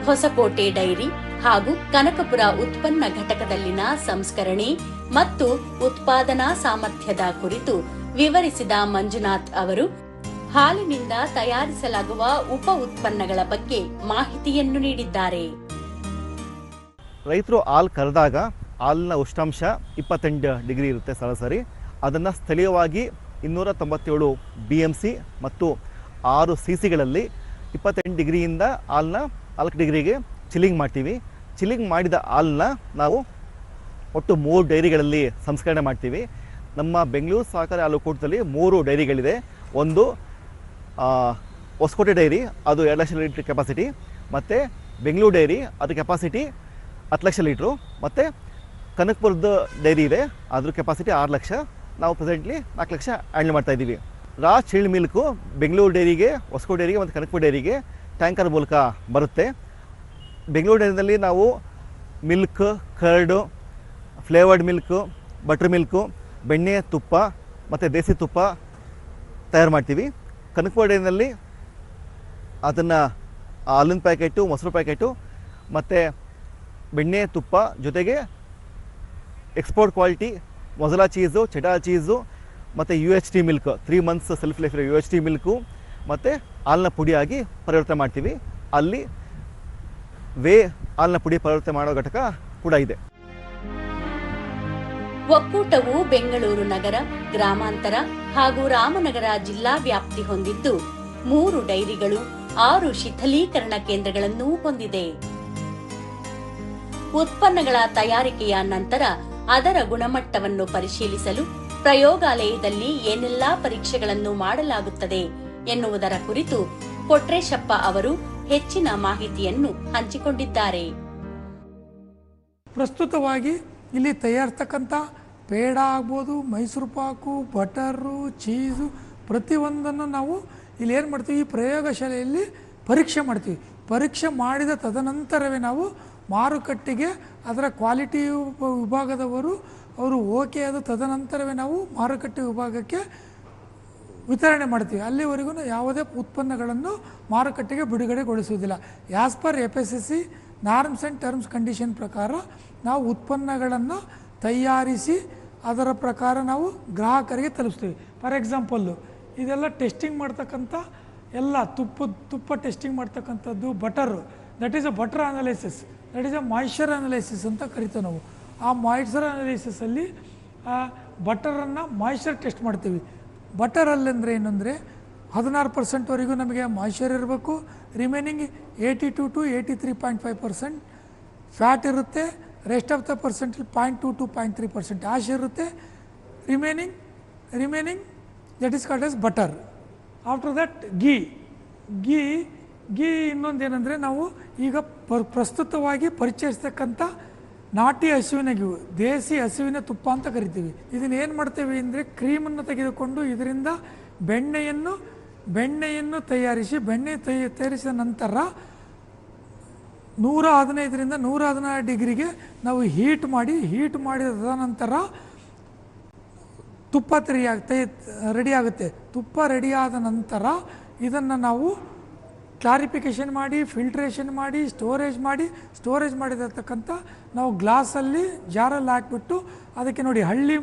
ಹೊಸಕೋಟೆ ಡೈರಿ ಹಾಗೂ ಕನಕಪುರ ಉತ್ಪನ್ನ ಘಟಕದಲ್ಲಿನ ಸಂಸ್ಕರಣೆ ಮತ್ತು ಉತ್ಪಾದನಾ ಸಾಮರ್ಥ್ಯದ ಕುರಿತು ವಿವರಿಸಿದ ಮಂಜುನಾಥ್ ಅವರು, ಹಾಲಿನಿಂದ ತಯಾರಿಸಲಾಗುವ ಉಪ ಉತ್ಪನ್ನಗಳ ಬಗ್ಗೆ ಮಾಹಿತಿಯನ್ನು ನೀಡಿದ್ದಾರೆ. ರೈತರು ಹಾಲು ಕರೆದಾಗ ಹಾಲಿನ ಉಷ್ಣಾಂಶ ಇಪ್ಪತ್ತೆಂಟು ಡಿಗ್ರಿ ಇರುತ್ತೆ ಸರಾಸರಿ. ಅದನ್ನು ಸ್ಥಳೀಯವಾಗಿ ಇನ್ನೂರ ತೊಂಬತ್ತೇಳು ಬಿ ಎಂ ಸಿ ಮತ್ತು ಆರು ಸಿ ಸಿಗಳಲ್ಲಿ ಇಪ್ಪತ್ತೆಂಟು ಡಿಗ್ರಿಯಿಂದ ಹಾಲನ್ನ ನಾಲ್ಕು ಡಿಗ್ರಿಗೆ ಚಿಲ್ಲಿಂಗ್ ಮಾಡ್ತೀವಿ. ಚಿಲ್ಲಿಂಗ್ ಮಾಡಿದ ಹಾಲನ್ನ ನಾವು ಒಟ್ಟು ಮೂರು ಡೈರಿಗಳಲ್ಲಿ ಸಂಸ್ಕರಣೆ ಮಾಡ್ತೀವಿ. ನಮ್ಮ ಬೆಂಗಳೂರು ಸಹಕಾರಿ ಹಾಲು ಕೂಟದಲ್ಲಿ ಮೂರು ಡೈರಿಗಳಿದೆ. ಒಂದು ಹೊಸಕೋಟೆ ಡೈರಿ, ಅದು ಎರಡು ಲಕ್ಷ ಲೀಟ್ರ್ ಕೆಪಾಸಿಟಿ ಮತ್ತು ಬೆಂಗಳೂರು ಡೈರಿ, ಅದು ಕೆಪಾಸಿಟಿ ಹತ್ತು ಲಕ್ಷ ಲೀಟ್ರು. ಮತ್ತು ಕನಕಪುರದ ಡೈರಿ ಇದೆ. ಅದ್ರ ಕೆಪಾಸಿಟಿ ಆರು ಲಕ್ಷ. ನಾವು ಪ್ರೆಸೆಂಟ್ಲಿ ನಾಲ್ಕು ಲಕ್ಷ ಹ್ಯಾಂಡಲ್ ಮಾಡ್ತಾ ಇದ್ದೀವಿ. ರಾ ಚಿಳ್ ಮಿಲ್ಕು ಬೆಂಗಳೂರು ಡೈರಿಗೆ, ಹೊಸಕೋಟೆ ಡೈರಿಗೆ ಮತ್ತು ಕನಕಪುರ ಡೈರಿಗೆ ಟ್ಯಾಂಕರ್ ಮೂಲಕ ಬರುತ್ತೆ. ಬೆಂಗಳೂರು ಡೈರಿನಲ್ಲಿ ನಾವು milk, curd, flavoured milk, buttermilk, ಬೆಣ್ಣೆ, ತುಪ್ಪ ಮತ್ತು ದೇಸಿ ತುಪ್ಪ ತಯಾರು ಮಾಡ್ತೀವಿ. ಕನಕಪುರ ಡೈರಿನಲ್ಲಿ ಅದನ್ನು ಹಾಲಿನ ಪ್ಯಾಕೆಟು, ಮೊಸರು ಪ್ಯಾಕೆಟು ಮತ್ತು ಬೆಣ್ಣೆ, ತುಪ್ಪ ಜೊತೆಗೆ export quality mozzarella cheese cheddar cheese ಮತ್ತು U H T milk three months shelf life U H T milk ಮತ್ತು ಹಾಲಿನ ಪುಡಿಯಾಗಿ ಪರಿವರ್ತನೆ ಮಾಡ್ತೀವಿ. ಅಲ್ಲಿ ವೇ ಹಾಲಿನ ಪುಡಿ ಪರಿವರ್ತನೆ ಮಾಡೋ ಘಟಕ ಕೂಡ ಇದೆ. ಒಕ್ಕೂಟವು ಬೆಂಗಳೂರು ನಗರ, ಗ್ರಾಮಾಂತರ ಹಾಗೂ ರಾಮನಗರ ಜಿಲ್ಲಾ ವ್ಯಾಪ್ತಿ ಹೊಂದಿದ್ದು ಮೂರು ಡೈರಿಗಳು ಆರು ಶಿಥಲೀಕರಣ ಕೇಂದ್ರಗಳನ್ನು ಹೊಂದಿದೆ. ಉತ್ಪನ್ನಗಳ ತಯಾರಿಕೆಯ ನಂತರ ಅದರ ಗುಣಮಟ್ಟವನ್ನು ಪರಿಶೀಲಿಸಲು ಪ್ರಯೋಗಾಲಯದಲ್ಲಿ ಏನೆಲ್ಲಾ ಪರೀಕ್ಷೆಗಳನ್ನು ಮಾಡಲಾಗುತ್ತದೆ ಎನ್ನುವುದರ ಕುರಿತು ಕೊಟ್ರೇಶಪ್ಪ ಅವರು ಹೆಚ್ಚಿನ ಮಾಹಿತಿಯನ್ನು ಹಂಚಿಕೊಂಡಿದ್ದಾರೆ. ಪ್ರಸ್ತುತವಾಗಿ ಇಲ್ಲಿ ತಯಾರಿಸ್ತಕ್ಕಂಥ ಪೇಡ ಆಗ್ಬೋದು, ಮೈಸೂರು ಪಾಕು, ಬಟರು, ಚೀಸು ಪ್ರತಿಯೊಂದನ್ನು ನಾವು ಇಲ್ಲಿ ಏನು ಮಾಡ್ತೀವಿ, ಈ ಪ್ರಯೋಗಶಾಲೆಯಲ್ಲಿ ಪರೀಕ್ಷೆ ಮಾಡ್ತೀವಿ. ಪರೀಕ್ಷೆ ಮಾಡಿದ ತದನಂತರವೇ ನಾವು ಮಾರುಕಟ್ಟೆಗೆ ಅದರ ಕ್ವಾಲಿಟಿ ವಿಭಾಗದವರು ಅವರು ಓಕೆ ಆದ ತದನಂತರವೇ ನಾವು ಮಾರುಕಟ್ಟೆ ವಿಭಾಗಕ್ಕೆ ವಿತರಣೆ ಮಾಡ್ತೀವಿ. ಅಲ್ಲಿವರೆಗೂ ಯಾವುದೇ ಉತ್ಪನ್ನಗಳನ್ನು ಮಾರುಕಟ್ಟೆಗೆ ಬಿಡುಗಡೆಗೊಳಿಸುವುದಿಲ್ಲ. As per F S S C norms and terms condition ಪ್ರಕಾರ ನಾವು ಉತ್ಪನ್ನಗಳನ್ನು ತಯಾರಿಸಿ ಅದರ ಪ್ರಕಾರ ನಾವು ಗ್ರಾಹಕರಿಗೆ ತಲುಪಿಸ್ತೀವಿ. ಫಾರ್ ಎಕ್ಸಾಂಪಲ್ಲು ಇದೆಲ್ಲ ಟೆಸ್ಟಿಂಗ್ ಮಾಡ್ತಕ್ಕಂಥ ಎಲ್ಲ ತುಪ್ಪ ತುಪ್ಪ ಟೆಸ್ಟಿಂಗ್ ಮಾಡ್ತಕ್ಕಂಥದ್ದು butter that is a butter analysis that is a moisture analysis ಅಂತ ಕರಿತೇವೆ ನಾವು. ಆ ಮಾಯ್ಶ್ಚರ್ ಅನಾಲಿಸಿಸಲ್ಲಿ ಬಟರನ್ನು ಮಾಯ್ಶ್ಚರ್ ಟೆಸ್ಟ್ ಮಾಡ್ತೀವಿ. ಬಟರಲ್ಲಿ ಅಂದರೆ ಏನಂದರೆ, ಹದಿನಾರು ಪರ್ಸೆಂಟ್ವರೆಗೂ ನಮಗೆ ಮಾಯ್ಶ್ಚರ್ ಇರಬೇಕು. Remaining eighty two two eighty three point five percent fat ಇರುತ್ತೆ rest of the percent point two to point three percent ash ಇರುತ್ತೆ. Remaining remaining that is called as butter after that ghee ghee ghee ಇನ್ನೊಂದೇನೆಂದರೆ ನಾವು ಈಗ ಪರ್, ಪ್ರಸ್ತುತವಾಗಿ ಪರಿಚಯಿಸ್ತಕ್ಕಂಥ ನಾಟಿ ಹಸುವಿನ ಗೀವು, ದೇಸಿ ಹಸುವಿನ ತುಪ್ಪ ಅಂತ ಕರಿತೀವಿ. ಇದನ್ನು ಏನು ಮಾಡ್ತೇವೆ ಅಂದರೆ ಕ್ರೀಮನ್ನು ತೆಗೆದುಕೊಂಡು ಇದರಿಂದ ಬೆಣ್ಣೆಯನ್ನು ಬೆಣ್ಣೆಯನ್ನು ತಯಾರಿಸಿ, ಬೆಣ್ಣೆ ತಯ, ತಯಾರಿಸಿದ ನಂತರ ನೂರ ಹದಿನೈದರಿಂದ ನೂರ ಹದಿನಾರು ಡಿಗ್ರಿಗೆ ನಾವು ಹೀಟ್ ಮಾಡಿ, ಹೀಟ್ ಮಾಡಿದ ನಂತರ ತುಪ್ಪ ತಯಾರಿ ರೆಡಿ ಆಗುತ್ತೆ. ತುಪ್ಪ ರೆಡಿಯಾದ ನಂತರ ಇದನ್ನು ನಾವು ಕ್ಲಾರಿಫಿಕೇಷನ್ ಮಾಡಿ ಫಿಲ್ಟ್ರೇಷನ್ ಮಾಡಿ ಸ್ಟೋರೇಜ್ ಮಾಡಿ ಸ್ಟೋರೇಜ್ ಮಾಡಿರತಕ್ಕಂಥ ನಾವು ಗ್ಲಾಸಲ್ಲಿ ಜಾರಲ್ಲಿ ಹಾಕಿಬಿಟ್ಟು ಅದಕ್ಕೆ ನೋಡಿ ಹಳ್ಳಿ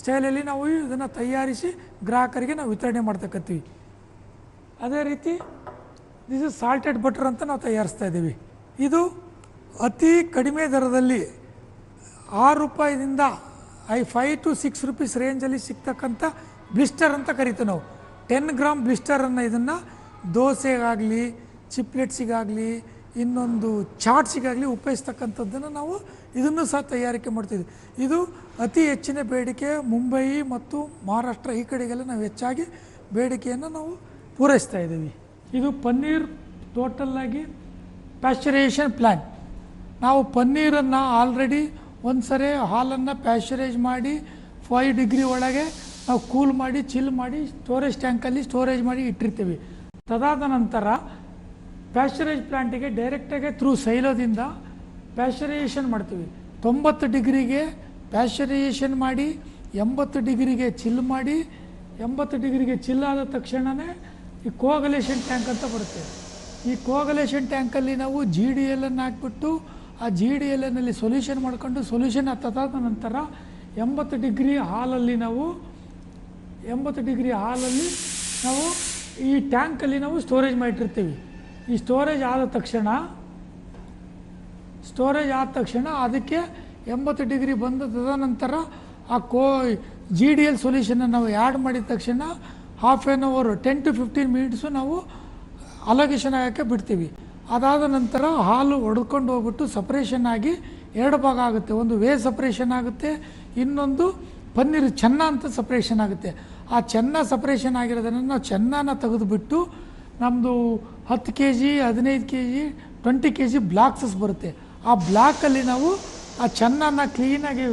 ಸ್ಟೈಲಲ್ಲಿ ನಾವು ಇದನ್ನು ತಯಾರಿಸಿ ಗ್ರಾಹಕರಿಗೆ ನಾವು ವಿತರಣೆ ಮಾಡ್ತಕ್ಕಂತೀವಿ. ಅದೇ ರೀತಿ ದಿಸ್ ಇಸ್ ಸಾಲ್ಟೆಡ್ ಬಟರ್ ಅಂತ ನಾವು ತಯಾರಿಸ್ತಾ ಇದ್ದೀವಿ. ಇದು ಅತಿ ಕಡಿಮೆ ದರದಲ್ಲಿ ಆರು ರೂಪಾಯಿದಿಂದ ಐ ಫೈ ಟು ಸಿಕ್ಸ್ ರುಪೀಸ್ ರೇಂಜಲ್ಲಿ ಸಿಗ್ತಕ್ಕಂಥ ಬ್ಲಿಸ್ಟರ್ ಅಂತ ಕರಿತೀವಿ ನಾವು. ಟೆನ್ ಗ್ರಾಮ್ ಬ್ಲಿಸ್ಟರನ್ನು ಇದನ್ನು ದೋಸೆಗಾಗಲಿ ಚಿಪ್ಲೆಟ್ಸಿಗಾಗಲಿ, ಇನ್ನೊಂದು ಚಾಟ್ಸಿಗಾಗಲಿ ಉಪಯೋಗಿಸ್ತಕ್ಕಂಥದ್ದನ್ನು ನಾವು ಇದನ್ನು ಸಹ ತಯಾರಿಕೆ ಮಾಡ್ತಿದ್ವಿ. ಇದು ಅತಿ ಹೆಚ್ಚಿನ ಬೇಡಿಕೆ ಮುಂಬೈ ಮತ್ತು ಮಹಾರಾಷ್ಟ್ರ ಈ ಕಡೆಗೆಲ್ಲ ನಾವು ಹೆಚ್ಚಾಗಿ ಬೇಡಿಕೆಯನ್ನು ನಾವು ಪೂರೈಸ್ತಾ ಇದ್ದೀವಿ. ಇದು ಪನ್ನೀರ್ ಟೋಟಲ್ಲಾಗಿ ಪ್ಯಾಶ್ಚರೈಸೇಷನ್ ಪ್ಲ್ಯಾನ್ ನಾವು ಪನ್ನೀರನ್ನು ಆಲ್ರೆಡಿ ಒಂದು ಸರಿ ಹಾಲನ್ನು ಪ್ಯಾಶ್ಚರೈಸ್ ಮಾಡಿ ಫೈವ್ ಡಿಗ್ರಿ ಒಳಗೆ ನಾವು ಕೂಲ್ ಮಾಡಿ, ಚಿಲ್ ಮಾಡಿ, ಸ್ಟೋರೇಜ್ ಟ್ಯಾಂಕಲ್ಲಿ ಸ್ಟೋರೇಜ್ ಮಾಡಿ ಇಟ್ಟಿರ್ತೀವಿ. ತದಾದ ನಂತರ ಪ್ಯಾಶ್ಚರೈಸ್ ಪ್ಲಾಂಟಿಗೆ ಡೈರೆಕ್ಟಾಗಿ ಥ್ರೂ ಸೈಲೋದಿಂದ ಪ್ಯಾಶ್ಚರೈಸೇಷನ್ ಮಾಡ್ತೀವಿ. ತೊಂಬತ್ತು ಡಿಗ್ರಿಗೆ ಪ್ಯಾಶ್ಚರೈಸೇಷನ್ ಮಾಡಿ, ಎಂಬತ್ತು ಡಿಗ್ರಿಗೆ ಚಿಲ್ ಮಾಡಿ, ಎಂಬತ್ತು ಡಿಗ್ರಿಗೆ ಚಿಲ್ ಆದ ತಕ್ಷಣವೇ ಈ ಕೋಗಲೇಷನ್ ಟ್ಯಾಂಕ್ ಅಂತ ಬರುತ್ತೆ. ಈ ಕೋಗಲೇಷನ್ ಟ್ಯಾಂಕಲ್ಲಿ ನಾವು ಜಿ ಡಿ ಎಲನ್ನು ಹಾಕ್ಬಿಟ್ಟು ಆ ಜಿ ಡಿ ಎಲ್ನಲ್ಲಿ ಸೊಲ್ಯೂಷನ್ ಮಾಡ್ಕೊಂಡು ಸೊಲ್ಯೂಷನ್ ಹತ್ತದಾದ ನಂತರ ಎಂಬತ್ತು ಡಿಗ್ರಿ ಹಾಲಲ್ಲಿ ನಾವು, ಎಂಬತ್ತು ಡಿಗ್ರಿ ಹಾಲಲ್ಲಿ ನಾವು ಈ ಟ್ಯಾಂಕಲ್ಲಿ ನಾವು ಸ್ಟೋರೇಜ್ ಮಾಡಿಟ್ಟಿರ್ತೀವಿ. ಈ ಸ್ಟೋರೇಜ್ ಆದ ತಕ್ಷಣ ಸ್ಟೋರೇಜ್ ಆದ ತಕ್ಷಣ ಅದಕ್ಕೆ ಎಂಬತ್ತು ಡಿಗ್ರಿ ಬಂದ ತದನಂತರ ಆ ಕೋ ಜಿ ಡಿ ಎಲ್ ಸೊಲ್ಯೂಷನ್ನ ನಾವು ಆ್ಯಡ್ ಮಾಡಿದ ತಕ್ಷಣ half an hour ten to fifteen minutes ನಾವು ಅಲೋಗೇಷನ್ ಆಗೋಕ್ಕೆ ಬಿಡ್ತೀವಿ. ಅದಾದ ನಂತರ ಹಾಲು ಒಡ್ಕೊಂಡು ಹೋಗ್ಬಿಟ್ಟು ಸಪ್ರೇಷನ್ ಆಗಿ ಎರಡು ಭಾಗ ಆಗುತ್ತೆ. ಒಂದು ವೇ ಸಪ್ರೇಷನ್ ಆಗುತ್ತೆ, ಇನ್ನೊಂದು ಪನ್ನೀರ್ ಚೆನ್ನ ಅಂತ ಸಪ್ರೇಷನ್ ಆಗುತ್ತೆ. ಆ ಚೆನ್ನ ಸಪ್ರೇಷನ್ ಆಗಿರೋದನ್ನು ನಾವು ಚೆನ್ನಾನ ತೆಗೆದುಬಿಟ್ಟು ನಮ್ಮದು ಹತ್ತು ಕೆ ಜಿ ಹದಿನೈದು K G twenty K G blocks ಬರುತ್ತೆ. ಆ ಬ್ಲಾಕಲ್ಲಿ ನಾವು ಆ ಚೆನ್ನನ್ನು ಕ್ಲೀನಾಗಿ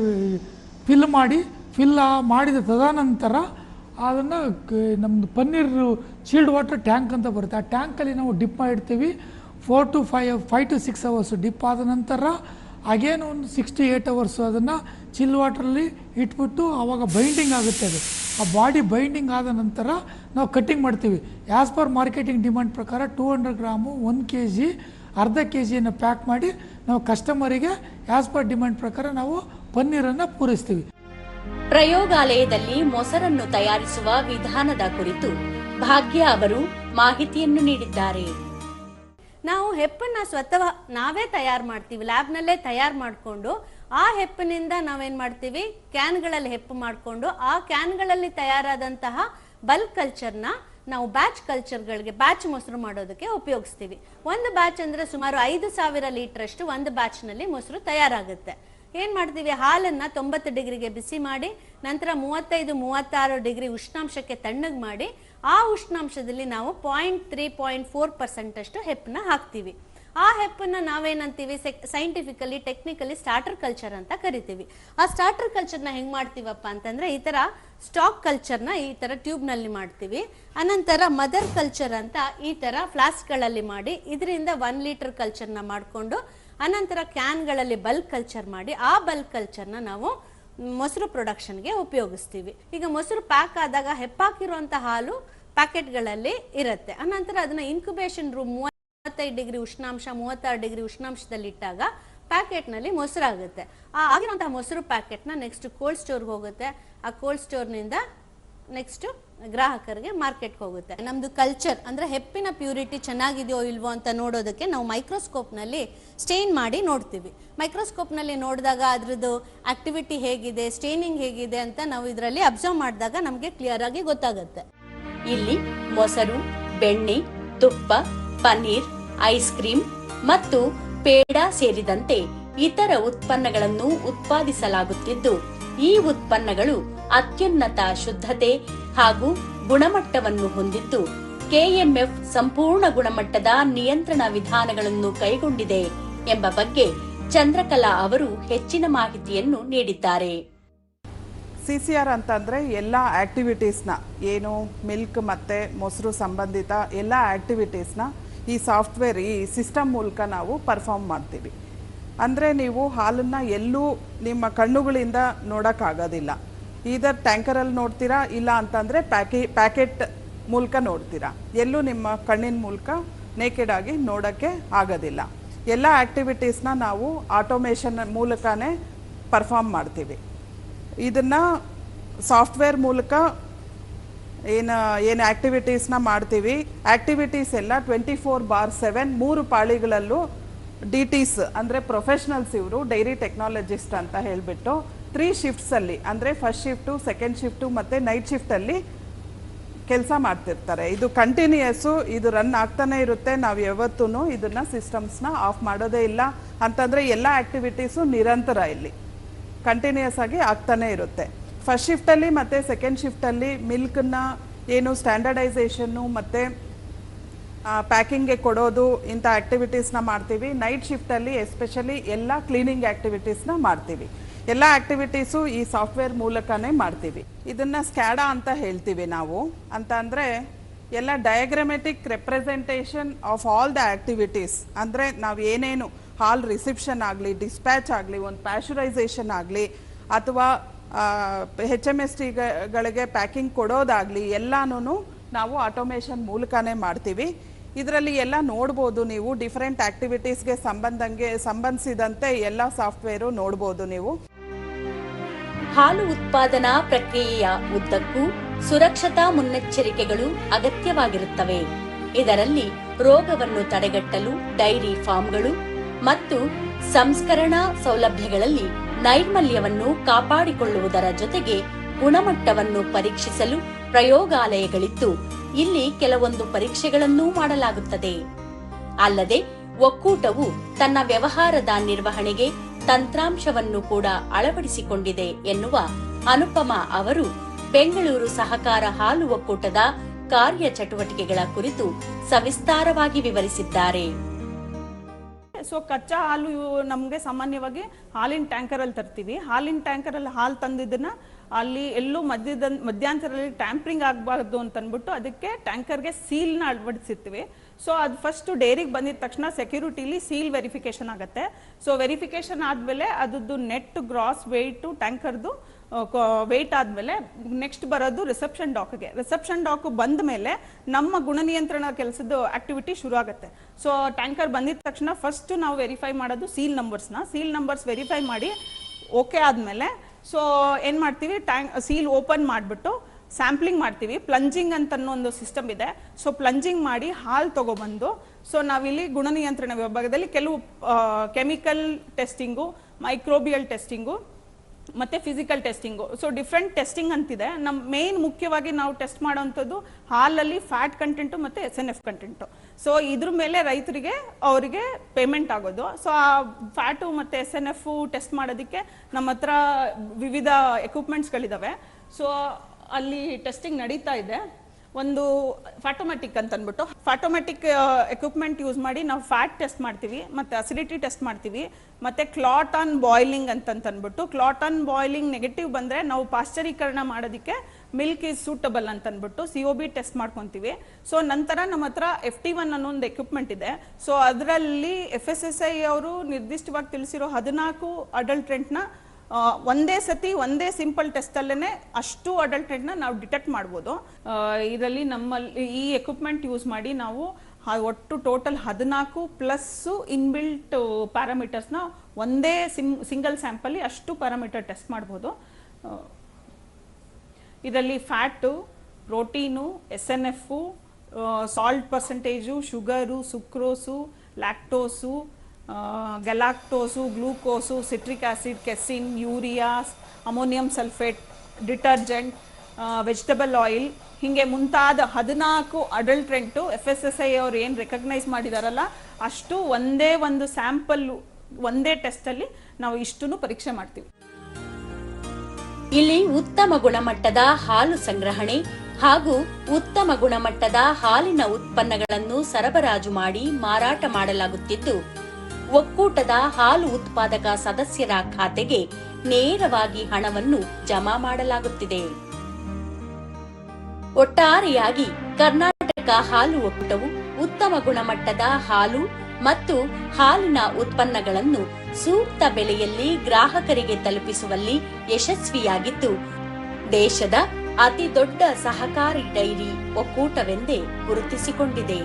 ಫಿಲ್ ಮಾಡಿ ಫಿಲ್ ಮಾಡಿದ ತದನಂತರ ಅದನ್ನು ನಮ್ಮದು ಪನ್ನೀರ್ ಚೀಲ್ಡ್ ವಾಟರ್ ಟ್ಯಾಂಕ್ ಅಂತ ಬರುತ್ತೆ. ಆ ಟ್ಯಾಂಕಲ್ಲಿ ನಾವು ಡಿಪ್ ಮಾಡಿರ್ತೀವಿ. Four to five five to six hours dip ಆದ ನಂತರ ಅಗೇನ್ ಒಂದು ಸಿಕ್ಸ್ಟಿ ಏಯ್ಟ್ ಅವರ್ಸ್ ಅದನ್ನು ಚಿಲ್ ವಾಟ್ರಲ್ಲಿ ಇಟ್ಬಿಟ್ಟು ಆವಾಗ ಬೈಂಡಿಂಗ್ ಆಗುತ್ತೆ ಅದು. ಆ ಬಾಡಿ ಬೈಂಡಿಂಗ್ ಆದ ನಂತರ ನಾವು ಕಟ್ಟಿಂಗ್ ಮಾಡ್ತೀವಿ. ಆ್ಯಸ್ ಪರ್ ಮಾರ್ಕೆಟಿಂಗ್ ಡಿಮ್ಯಾಂಡ್ ಪ್ರಕಾರ two hundred gram one K G ಅರ್ಧ ಕೆ ಜಿಯನ್ನು ಪ್ಯಾಕ್ ಮಾಡಿ ನಾವು ಕಸ್ಟಮರಿಗೆ ಆ್ಯಸ್ ಪರ್ ಡಿಮ್ಯಾಂಡ್ ಪ್ರಕಾರ ನಾವು ಪನ್ನೀರನ್ನು ಪೂರೈಸ್ತೀವಿ. ಪ್ರಯೋಗಾಲಯದಲ್ಲಿ ಮೊಸರನ್ನು ತಯಾರಿಸುವ ವಿಧಾನದ ಕುರಿತು ಭಾಗ್ಯ ಅವರು ಮಾಹಿತಿಯನ್ನು ನೀಡಿದ್ದಾರೆ. ನಾವು ಹೆಪ್ಪನ್ನ ಸ್ವತಃ ನಾವೇ ತಯಾರು ಮಾಡ್ತೀವಿ ಲ್ಯಾಬ್ನಲ್ಲೇ ತಯಾರು ಮಾಡಿಕೊಂಡು ಆ ಹೆಪ್ಪಿನಿಂದ ನಾವೇನ್ ಮಾಡ್ತೀವಿ? ಕ್ಯಾನ್ಗಳಲ್ಲಿ ಹೆಪ್ಪು ಮಾಡಿಕೊಂಡು ಆ ಕ್ಯಾನ್ಗಳಲ್ಲಿ ತಯಾರಾದಂತಹ ಬಲ್ಕ್ ಕಲ್ಚರ್ನ ನಾವು ಬ್ಯಾಚ್ ಕಲ್ಚರ್ಗಳಿಗೆ ಬ್ಯಾಚ್ ಮೊಸರು ಮಾಡೋದಕ್ಕೆ ಉಪಯೋಗಿಸ್ತೀವಿ. ಒಂದು ಬ್ಯಾಚ್ ಅಂದ್ರೆ ಸುಮಾರು ಐದು ಸಾವಿರ ಲೀಟರ್ ಅಷ್ಟು ಒಂದು ಬ್ಯಾಚ್ನಲ್ಲಿ ಮೊಸರು ತಯಾರಾಗುತ್ತೆ. ಏನ್ ಮಾಡ್ತೀವಿ? ಹಾಲನ್ನ ತೊಂಬತ್ತು ಡಿಗ್ರಿಗೆ ಬಿಸಿ ಮಾಡಿ, ನಂತರ ಮೂವತ್ತೈದು, ಮೂವತ್ತಾರು ಡಿಗ್ರಿ ಉಷ್ಣಾಂಶಕ್ಕೆ ತಣ್ಣಗೆ ಮಾಡಿ ಆ ಉಷ್ಣಾಂಶದಲ್ಲಿ ನಾವು point three point four percent ಅಷ್ಟು ಹೆಪ್ಪನ್ನ ಹಾಕ್ತೀವಿ. ಆ ಹೆಪ್ಪನ್ನ ನಾವೇನಂತೀವಿ? ಸೈಂಟಿಫಿಕಲಿ ಟೆಕ್ನಿಕಲಿ ಸ್ಟಾರ್ಟರ್ ಕಲ್ಚರ್ ಅಂತ ಕರಿತೀವಿ. ಆ ಸ್ಟಾರ್ಟರ್ ಕಲ್ಚರ್ನ ಹೆಂಗ್ ಮಾಡ್ತೀವಪ್ಪ ಅಂತಂದ್ರೆ, ಈ ತರ ಸ್ಟಾಕ್ ಕಲ್ಚರ್ನ ಈ ತರ ಟ್ಯೂಬ್ನಲ್ಲಿ ಮಾಡ್ತೀವಿ. ಅನಂತರ ಮದರ್ ಕಲ್ಚರ್ ಅಂತ ಈ ತರ ಫ್ಲಾಸ್ಕ್ಗಳಲ್ಲಿ ಮಾಡಿ, ಇದರಿಂದ ಒನ್ ಲೀಟರ್ ಕಲ್ಚರ್ನ ಮಾಡಿಕೊಂಡು, ಅನಂತರ ಕ್ಯಾನ್ಗಳಲ್ಲಿ ಬಲ್ಕ್ ಕಲ್ಚರ್ ಮಾಡಿ, ಆ ಬಲ್ಕ್ ಕಲ್ಚರ್ನ ನಾವು ಮೊಸರು ಪ್ರೊಡಕ್ಷನ್ಗೆ ಉಪಯೋಗಿಸ್ತೀವಿ. ಈಗ ಮೊಸರು ಪ್ಯಾಕ್ ಆದಾಗ ಹೆಪ್ಪಾಕಿರುವಂಥ ಹಾಲು ಪ್ಯಾಕೆಟ್ಗಳಲ್ಲಿ ಇರುತ್ತೆ. ಅನಂತರ ಅದನ್ನ ಇನ್ಕ್ಯುಬೇಷನ್ ರೂಮ್ ಮೂವತ್ತೈದು ಡಿಗ್ರಿ ಉಷ್ಣಾಂಶ, ಮೂವತ್ತಾರು ಡಿಗ್ರಿ ಉಷ್ಣಾಂಶದಲ್ಲಿ ಇಟ್ಟಾಗ ಪ್ಯಾಕೆಟ್ನಲ್ಲಿ ಮೊಸರಾಗುತ್ತೆ. ಆ ಆಗಿರುವಂತಹ ಮೊಸರು ಪ್ಯಾಕೆಟ್ನ ನೆಕ್ಸ್ಟ್ ಕೋಲ್ಡ್ ಸ್ಟೋರ್ಗೆ ಹೋಗುತ್ತೆ. ಆ ಕೋಲ್ಡ್ ಸ್ಟೋರ್ನಿಂದ ನೆಕ್ಸ್ಟ್ ಗ್ರಾಹಕರಿಗೆ ಮಾರ್ಕೆಟ್ಗೆ ಹೋಗುತ್ತೆ. ನಮ್ದು ಕಲ್ಚರ್ ಅಂದ್ರೆ ಹೆಪ್ಪಿನ ಪ್ಯೂರಿಟಿ ಚೆನ್ನಾಗಿದೆಯೋ ಇಲ್ವೋ ಅಂತ ನೋಡೋದಕ್ಕೆ ನಾವು ಮೈಕ್ರೋಸ್ಕೋಪ್ನಲ್ಲಿ ಸ್ಟೇನ್ ಮಾಡಿ ನೋಡ್ತೀವಿ. ಮೈಕ್ರೋಸ್ಕೋಪ್ನಲ್ಲಿ ನೋಡಿದಾಗ ಅದ್ರದ್ದು ಆಕ್ಟಿವಿಟಿ ಹೇಗಿದೆ ಸ್ಟೇನಿಂಗ್ ಹೇಗಿದೆ ಅಂತ ನಾವು ಇದರಲ್ಲಿ ಅಬ್ಸರ್ವ್ ಮಾಡಿದಾಗ ನಮಗೆ ಕ್ಲಿಯರ್ ಆಗಿ ಗೊತ್ತಾಗುತ್ತೆ. ಇಲ್ಲಿ ಮೊಸರು, ಬೆಣ್ಣೆ, ತುಪ್ಪ, ಪನ್ನೀರ್ ಐಸ್ ಕ್ರೀಮ್ ಮತ್ತು ಪೇಡಾ ಸೇರಿದಂತೆ ಇತರ ಉತ್ಪನ್ನಗಳನ್ನು ಉತ್ಪಾದಿಸಲಾಗುತ್ತಿದ್ದು. ಈ ಉತ್ಪನ್ನಗಳು ಅತ್ಯುನ್ನತ ಶುದ್ಧತೆ ಹಾಗೂ ಗುಣಮಟ್ಟವನ್ನು ಹೊಂದಿದ್ದು, ಕೆಎಂಎಫ್ ಸಂಪೂರ್ಣ ಗುಣಮಟ್ಟದ ನಿಯಂತ್ರಣ ವಿಧಾನಗಳನ್ನು ಕೈಗೊಂಡಿದೆ ಎಂಬ ಬಗ್ಗೆ ಚಂದ್ರಕಲಾ ಅವರು ಹೆಚ್ಚಿನ ಮಾಹಿತಿಯನ್ನು ನೀಡಿದ್ದಾರೆ. ಸಿ ಸಿ ಆರ್ ಅಂತಂದರೆ ಎಲ್ಲ ಆ್ಯಕ್ಟಿವಿಟೀಸ್ನ ಏನು ಮಿಲ್ಕ್ ಮತ್ತು ಮೊಸರು ಸಂಬಂಧಿತ ಎಲ್ಲ ಆ್ಯಕ್ಟಿವಿಟೀಸ್ನ ಈ ಸಾಫ್ಟ್ವೇರ್, ಈ ಸಿಸ್ಟಮ್ ಮೂಲಕ ನಾವು ಪರ್ಫಾರ್ಮ್ ಮಾಡ್ತೀವಿ. ಅಂದರೆ ನೀವು ಹಾಲನ್ನು ಎಲ್ಲೂ ನಿಮ್ಮ ಕಣ್ಣುಗಳಿಂದ ನೋಡೋಕ್ಕಾಗೋದಿಲ್ಲ. ಇದರ್ ಟ್ಯಾಂಕರಲ್ಲಿ ನೋಡ್ತೀರಾ, ಇಲ್ಲ ಅಂತಂದರೆ ಪ್ಯಾಕೆ, ಪ್ಯಾಕೆಟ್ ಮೂಲಕ ನೋಡ್ತೀರಾ. ಎಲ್ಲೂ ನಿಮ್ಮ ಕಣ್ಣಿನ ಮೂಲಕ ನೇಕೆಡ್ ಆಗಿ ನೋಡೋಕ್ಕೆ ಆಗೋದಿಲ್ಲ. ಎಲ್ಲ ಆ್ಯಕ್ಟಿವಿಟೀಸ್ನ ನಾವು ಆಟೋಮೇಷನ್ ಮೂಲಕನೇ ಪರ್ಫಾರ್ಮ್ ಮಾಡ್ತೀವಿ. ಇದನ್ನು ಸಾಫ್ಟ್ವೇರ್ ಮೂಲಕ ಏನು ಏನು ಆ್ಯಕ್ಟಿವಿಟೀಸ್ನ ಮಾಡ್ತೀವಿ. ಆ್ಯಕ್ಟಿವಿಟೀಸ್ ಎಲ್ಲ ಟ್ವೆಂಟಿ ಫೋರ್ ಬಾರ್ ಸೆವೆನ್ ಮೂರು ಪಾಳಿಗಳಲ್ಲೂ ಡಿ ಟಿಸ್ ಅಂದರೆ ಪ್ರೊಫೆಷ್ನಲ್ಸ್ ಇವರು ಡೈರಿ ಟೆಕ್ನಾಲಜಿಸ್ಟ್ ಅಂತ ಹೇಳಿಬಿಟ್ಟು ತ್ರೀ ಶಿಫ್ಟ್ಸಲ್ಲಿ ಅಂದರೆ ಫಸ್ಟ್ ಶಿಫ್ಟು ಸೆಕೆಂಡ್ ಶಿಫ್ಟು ಮತ್ತು ನೈಟ್ ಶಿಫ್ಟಲ್ಲಿ ಕೆಲಸ ಮಾಡ್ತಿರ್ತಾರೆ. ಇದು ಕಂಟಿನ್ಯೂಯಸ್ಸು ಇದು ರನ್ ಆಗ್ತಾನೆ ಇರುತ್ತೆ. ನಾವು ಯಾವತ್ತೂ ಇದನ್ನು ಸಿಸ್ಟಮ್ಸ್ನ ಆಫ್ ಮಾಡೋದೇ ಇಲ್ಲ. ಅಂತಂದರೆ ಎಲ್ಲ ಆ್ಯಕ್ಟಿವಿಟೀಸು ನಿರಂತರ ಇಲ್ಲಿ. ಕಂಟಿನ್ಯೂಯಸ್ ಆಗಿ ಆಗ್ತಾನೆ ಇರುತ್ತೆ. ಫಸ್ಟ್ ಶಿಫ್ಟಲ್ಲಿ ಮತ್ತು ಸೆಕೆಂಡ್ ಶಿಫ್ಟಲ್ಲಿ ಮಿಲ್ಕನ್ನ ಏನು ಸ್ಟ್ಯಾಂಡರ್ಡೈಸೇಷನ್ನು ಮತ್ತು ಪ್ಯಾಕಿಂಗ್ಗೆ ಕೊಡೋದು ಇಂಥ ಆ್ಯಕ್ಟಿವಿಟೀಸ್ನ ಮಾಡ್ತೀವಿ. ನೈಟ್ ಶಿಫ್ಟಲ್ಲಿ ಎಸ್ಪೆಷಲಿ ಎಲ್ಲ ಕ್ಲೀನಿಂಗ್ ಆ್ಯಕ್ಟಿವಿಟೀಸ್ನ ಮಾಡ್ತೀವಿ. ಎಲ್ಲ ಆ್ಯಕ್ಟಿವಿಟೀಸು ಈ ಸಾಫ್ಟ್ವೇರ್ ಮೂಲಕನೇ ಮಾಡ್ತೀವಿ. ಇದನ್ನು ಸ್ಕ್ಯಾಡಾ ಅಂತ ಹೇಳ್ತೀವಿ ನಾವು. ಅಂತ ಅಂದರೆ ಎಲ್ಲ diagrammatic representation of all the activities ಅಂದರೆ ನಾವು ಏನೇನು ಹಾಲ್ ರಿಸೆಪ್ಷನ್ ಆಗಲಿ ಡಿಸ್ಪ್ಯಾಚ್ ಆಗಲಿ, ಒಂದು ಪ್ಯಾಶುರೈಸೇಷನ್ ಆಗಲಿ, ಅಥವಾ ಹೆಚ್ ಎಂ ಎಸ್ ಟಿಗಳಿಗೆ ಪ್ಯಾಕಿಂಗ್ ಕೊಡೋದಾಗಲಿ ಎಲ್ಲನೂ ನಾವು ಆಟೋಮೇಷನ್ ಮೂಲಕನೇ ಮಾಡ್ತೀವಿ. ಇದರಲ್ಲಿ ಎಲ್ಲ ನೋಡ್ಬೋದು ನೀವು ಡಿಫರೆಂಟ್ ಆಕ್ಟಿವಿಟೀಸ್ಗೆ ಸಂಬಂಧಂಗೆ ಸಂಬಂಧಿಸಿದಂತೆ ಎಲ್ಲ ಸಾಫ್ಟ್ವೇರು ನೋಡ್ಬೋದು ನೀವು. ಹಾಲು ಉತ್ಪಾದನಾ ಪ್ರಕ್ರಿಯೆಯ ಉದ್ದಕ್ಕೂ ಸುರಕ್ಷತಾ ಮುನ್ನೆಚ್ಚರಿಕೆಗಳು ಅಗತ್ಯವಾಗಿರುತ್ತವೆ. ಇದರಲ್ಲಿ ರೋಗವನ್ನು ತಡೆಗಟ್ಟಲು ಡೈರಿ ಫಾರ್ಮ್ಗಳು ಮತ್ತು ಸಂಸ್ಕರಣಾ ಸೌಲಭ್ಯಗಳಲ್ಲಿ ನೈರ್ಮಲ್ಯವನ್ನು ಕಾಪಾಡಿಕೊಳ್ಳುವುದರ ಜೊತೆಗೆ ಗುಣಮಟ್ಟವನ್ನು ಪರೀಕ್ಷಿಸಲು ಪ್ರಯೋಗಾಲಯಗಳಿದ್ದು, ಇಲ್ಲಿ ಕೆಲವೊಂದು ಪರೀಕ್ಷೆಗಳನ್ನೂ ಮಾಡಲಾಗುತ್ತದೆ. ಅಲ್ಲದೆ, ಒಕ್ಕೂಟವು ತನ್ನ ವ್ಯವಹಾರದ ನಿರ್ವಹಣೆಗೆ ತಂತ್ರಾಂಶವನ್ನು ಕೂಡ ಅಳವಡಿಸಿಕೊಂಡಿದೆ ಎನ್ನುವ ಅನುಪಮ ಅವರು ಬೆಂಗಳೂರು ಸಹಕಾರ ಹಾಲು ಒಕ್ಕೂಟದ ಕಾರ್ಯ ಚಟುವಟಿಕೆಗಳ ಕುರಿತು ಸವಿಸ್ತಾರವಾಗಿ ವಿವರಿಸಿದ್ದಾರೆ. ಸೊ ಕಚ್ಚಾ ಹಾಲು ನಮಗೆ ಸಾಮಾನ್ಯವಾಗಿ ಹಾಲಿನ ಟ್ಯಾಂಕರಲ್ಲಿ ತರ್ತೀವಿ. ಹಾಲಿನ ಟ್ಯಾಂಕರಲ್ಲಿ ಹಾಲು ತಂದಿದ್ದನ್ನ ಅಲ್ಲಿ ಎಲ್ಲೂ ಮಧ್ಯದ ಮಧ್ಯಾಂತರದಲ್ಲಿ ಟ್ಯಾಂಪರಿಂಗ್ ಆಗಬಾರ್ದು ಅಂತ ಅಂದ್ಬಿಟ್ಟು ಅದಕ್ಕೆ ಟ್ಯಾಂಕರ್ಗೆ ಸೀಲ್ನ ಅಳವಡಿಸಿರ್ತೀವಿ. ಸೊ ಅದು ಫಸ್ಟ್ ಡೈರಿಗೆ ಬಂದಿದ ತಕ್ಷಣ ಸೆಕ್ಯೂರಿಟಿಲಿ ಸೀಲ್ ವೆರಿಫಿಕೇಶನ್ ಆಗುತ್ತೆ. ಸೊ ವೆರಿಫಿಕೇಶನ್ ಆದಮೇಲೆ ಅದ್ರದ್ದು ನೆಟ್ ಗ್ರಾಸ್ ವೆಯ್ಟು ಟ್ಯಾಂಕರ್ದು ವೆಯ್ಟ್ ಆದಮೇಲೆ ನೆಕ್ಸ್ಟ್ ಬರೋದು ರಿಸೆಪ್ಷನ್ ಡಾಕ್ಗೆ ರಿಸೆಪ್ಷನ್ ಡಾಕ್ ಬಂದ ಮೇಲೆ ನಮ್ಮ ಗುಣನಿಯಂತ್ರಣ ಕೆಲಸದ ಆಕ್ಟಿವಿಟಿ ಶುರು ಆಗುತ್ತೆ. ಸೊ ಟ್ಯಾಂಕರ್ ಬಂದಿದ ತಕ್ಷಣ ಫಸ್ಟ್ ನಾವು ವೆರಿಫೈ ಮಾಡೋದು ಸೀಲ್ ನಂಬರ್ಸ್ನ ಸೀಲ್ ನಂಬರ್ಸ್ ವೆರಿಫೈ ಮಾಡಿ ಓಕೆ ಆದಮೇಲೆ ಸೊ ಏನು ಮಾಡ್ತೀವಿ? ಟ್ಯಾಂಕ್, ಸೀಲ್ ಓಪನ್ ಮಾಡಿಬಿಟ್ಟು ಸ್ಯಾಂಪ್ಲಿಂಗ್ ಮಾಡ್ತೀವಿ. ಪ್ಲಂಜಿಂಗ್ ಅಂತ ಒಂದು ಸಿಸ್ಟಮ್ ಇದೆ. ಸೊ ಪ್ಲಂಜಿಂಗ್ ಮಾಡಿ ಹಾಲು ತಗೊಬಂದು ಸೊ ನಾವಿಲ್ಲಿ ಗುಣನಿಯಂತ್ರಣ ವಿಭಾಗದಲ್ಲಿ ಕೆಲವು ಕೆಮಿಕಲ್ ಟೆಸ್ಟಿಂಗು, ಮೈಕ್ರೋಬಿಯಲ್ ಟೆಸ್ಟಿಂಗು ಮತ್ತೆ physical testing so different testing ಅಂತಿದೆ. ನಮ್ಮ ಮೇನ್ ಮುಖ್ಯವಾಗಿ ನಾವು ಟೆಸ್ಟ್ ಮಾಡೋವಂಥದ್ದು ಹಾಲಲ್ಲಿ ಫ್ಯಾಟ್ ಕಂಟೆಂಟು ಮತ್ತು S N F content so ಇದ್ರ ಮೇಲೆ ರೈತರಿಗೆ, ಅವರಿಗೆ ಪೇಮೆಂಟ್ ಆಗೋದು. ಸೊ ಆ ಫ್ಯಾಟು ಮತ್ತು ಎಸ್ ಎನ್ ಎಫು ಟೆಸ್ಟ್ ಮಾಡೋದಕ್ಕೆ ನಮ್ಮ ಹತ್ರ ವಿವಿಧ ಎಕ್ವಿಪ್ಮೆಂಟ್ಸ್ಗಳಿದ್ದಾವೆ ಸೊ ಅಲ್ಲಿ ಟೆಸ್ಟಿಂಗ್ ನಡೀತಾ ಇದೆ. ಒಂದು ಫ್ಯಾಟೋಮೆಟಿಕ್ ಅಂತ ಅಂದ್ಬಿಟ್ಟು ಫ್ಯಾಟೋಮೆಟಿಕ್ ಎಕ್ವಿಪ್ಮೆಂಟ್ ಯೂಸ್ ಮಾಡಿ ನಾವು ಫ್ಯಾಟ್ ಟೆಸ್ಟ್ ಮಾಡ್ತೀವಿ, ಮತ್ತೆ ಅಸಿಡಿಟಿ ಟೆಸ್ಟ್ ಮಾಡ್ತೀವಿ, ಮತ್ತೆ ಕ್ಲಾಟ್ ಆನ್ ಬಾಯ್ಲಿಂಗ್ ಅಂತಂತ ಅಂದ್ಬಿಟ್ಟು ಕ್ಲಾಟ್ ಆನ್ ಬಾಯ್ಲಿಂಗ್ ನೆಗೆಟಿವ್ ಬಂದ್ರೆ ನಾವು ಪಾಶ್ಚರೀಕರಣ ಮಾಡೋದಕ್ಕೆ ಮಿಲ್ಕ್ ಈಸ್ ಸೂಟಬಲ್ ಅಂತ ಅಂದ್ಬಿಟ್ಟು ಸಿ ಒ ಬಿ ಟೆಸ್ಟ್ ಮಾಡ್ಕೊತೀವಿ. ಸೊ ನಂತರ ನಮ್ಮ ಹತ್ರ ಎಫ್ ಟಿ ಒನ್ ಅನ್ನೋ ಒಂದು ಎಕ್ವಿಪ್ಮೆಂಟ್ ಇದೆ. ಸೊ ಅದರಲ್ಲಿ ಎಫ್ ಎಸ್ ಎಸ್ ಐ ಅವರು ನಿರ್ದಿಷ್ಟವಾಗಿ ತಿಳಿಸಿರೋ ಹದಿನಾಲ್ಕು ಅಡಲ್ಟ್ರೆಂಟ್ನ ಒಂದೇ ಸತಿ ಒಂದೇ ಸಿಂಪಲ್ ಟೆಸ್ಟಲ್ಲೇ ಅಷ್ಟು ಅಡಲ್ಟೆಡ್ನ ನಾವು ಡಿಟೆಕ್ಟ್ ಮಾಡ್ಬೋದು. ಇದರಲ್ಲಿ ನಮ್ಮಲ್ಲಿ ಈ ಎಕ್ವಿಪ್ಮೆಂಟ್ ಯೂಸ್ ಮಾಡಿ ನಾವು ಒಟ್ಟು ಟೋಟಲ್ ಹದಿನಾಲ್ಕು ಪ್ಲಸ್ಸು ಇನ್ಬಿಲ್ಟ್ ಪ್ಯಾರಾಮೀಟರ್ಸ್ನ ಒಂದೇ ಸಿಮ್ ಸಿಂಗಲ್ ಸ್ಯಾಂಪಲ್ಲಿ ಅಷ್ಟು ಪ್ಯಾರಾಮೀಟರ್ ಟೆಸ್ಟ್ ಮಾಡ್ಬೋದು. ಇದರಲ್ಲಿ fat protein S N F salt percentage sugar sucrose lactose galactose glucose citric acid casein ureas ammonium sulphate detergent vegetable oil ಹೀಗೆ ಮುಂತಾದ ಹದಿನಾಲ್ಕು adulterant F S S I ಅವ್ರು ಏನು ರೆಕಗ್ನೈಸ್ ಮಾಡಿದಾರಲ್ಲ, ಅಷ್ಟು ಒಂದೇ ಒಂದು ಸ್ಯಾಂಪಲ್ ಒಂದೇ ಟೆಸ್ಟಲ್ಲಿ ನಾವು ಇಷ್ಟನ್ನು ಪರೀಕ್ಷೆ ಮಾಡ್ತೀವಿ. ಇಲ್ಲಿ ಉತ್ತಮ ಗುಣಮಟ್ಟದ ಹಾಲು ಸಂಗ್ರಹಣೆ ಹಾಗೂ ಉತ್ತಮ ಗುಣಮಟ್ಟದ ಹಾಲಿನ ಉತ್ಪನ್ನಗಳನ್ನು ಸರಬರಾಜು ಮಾಡಿ ಮಾರಾಟ ಮಾಡಲಾಗುತ್ತಿದ್ದು. ಒಕ್ಕೂಟದ ಹಾಲು ಉತ್ಪಾದಕ ಸದಸ್ಯರ ಖಾತೆಗೆ ನೇರವಾಗಿ ಹಣವನ್ನು ಜಮಾ ಮಾಡಲಾಗುತ್ತಿದೆ. ಒಟ್ಟಾರೆಯಾಗಿ ಕರ್ನಾಟಕ ಹಾಲು ಒಕ್ಕೂಟವು ಉತ್ತಮ ಗುಣಮಟ್ಟದ ಹಾಲು ಮತ್ತು ಹಾಲಿನ ಉತ್ಪನ್ನಗಳನ್ನು ಸೂಕ್ತ ಬೆಲೆಯಲ್ಲಿ ಗ್ರಾಹಕರಿಗೆ ತಲುಪಿಸುವಲ್ಲಿ ಯಶಸ್ವಿಯಾಗಿದ್ದು, ದೇಶದ ಅತಿ ದೊಡ್ಡ ಸಹಕಾರಿ ಡೈರಿ ಒಕ್ಕೂಟವೆಂದೇ ಗುರುತಿಸಿಕೊಂಡಿದೆ.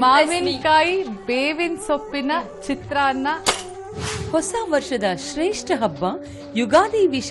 ಮಾವಿನಕಾಯಿ ಬೇವಿನ ಸೊಪ್ಪಿನ ಚಿತ್ರಾನ್ನ. ಹೊಸ ವರ್ಷದ ಶ್ರೇಷ್ಠ ಹಬ್ಬ ಯುಗಾದಿ ವಿಶೇಷ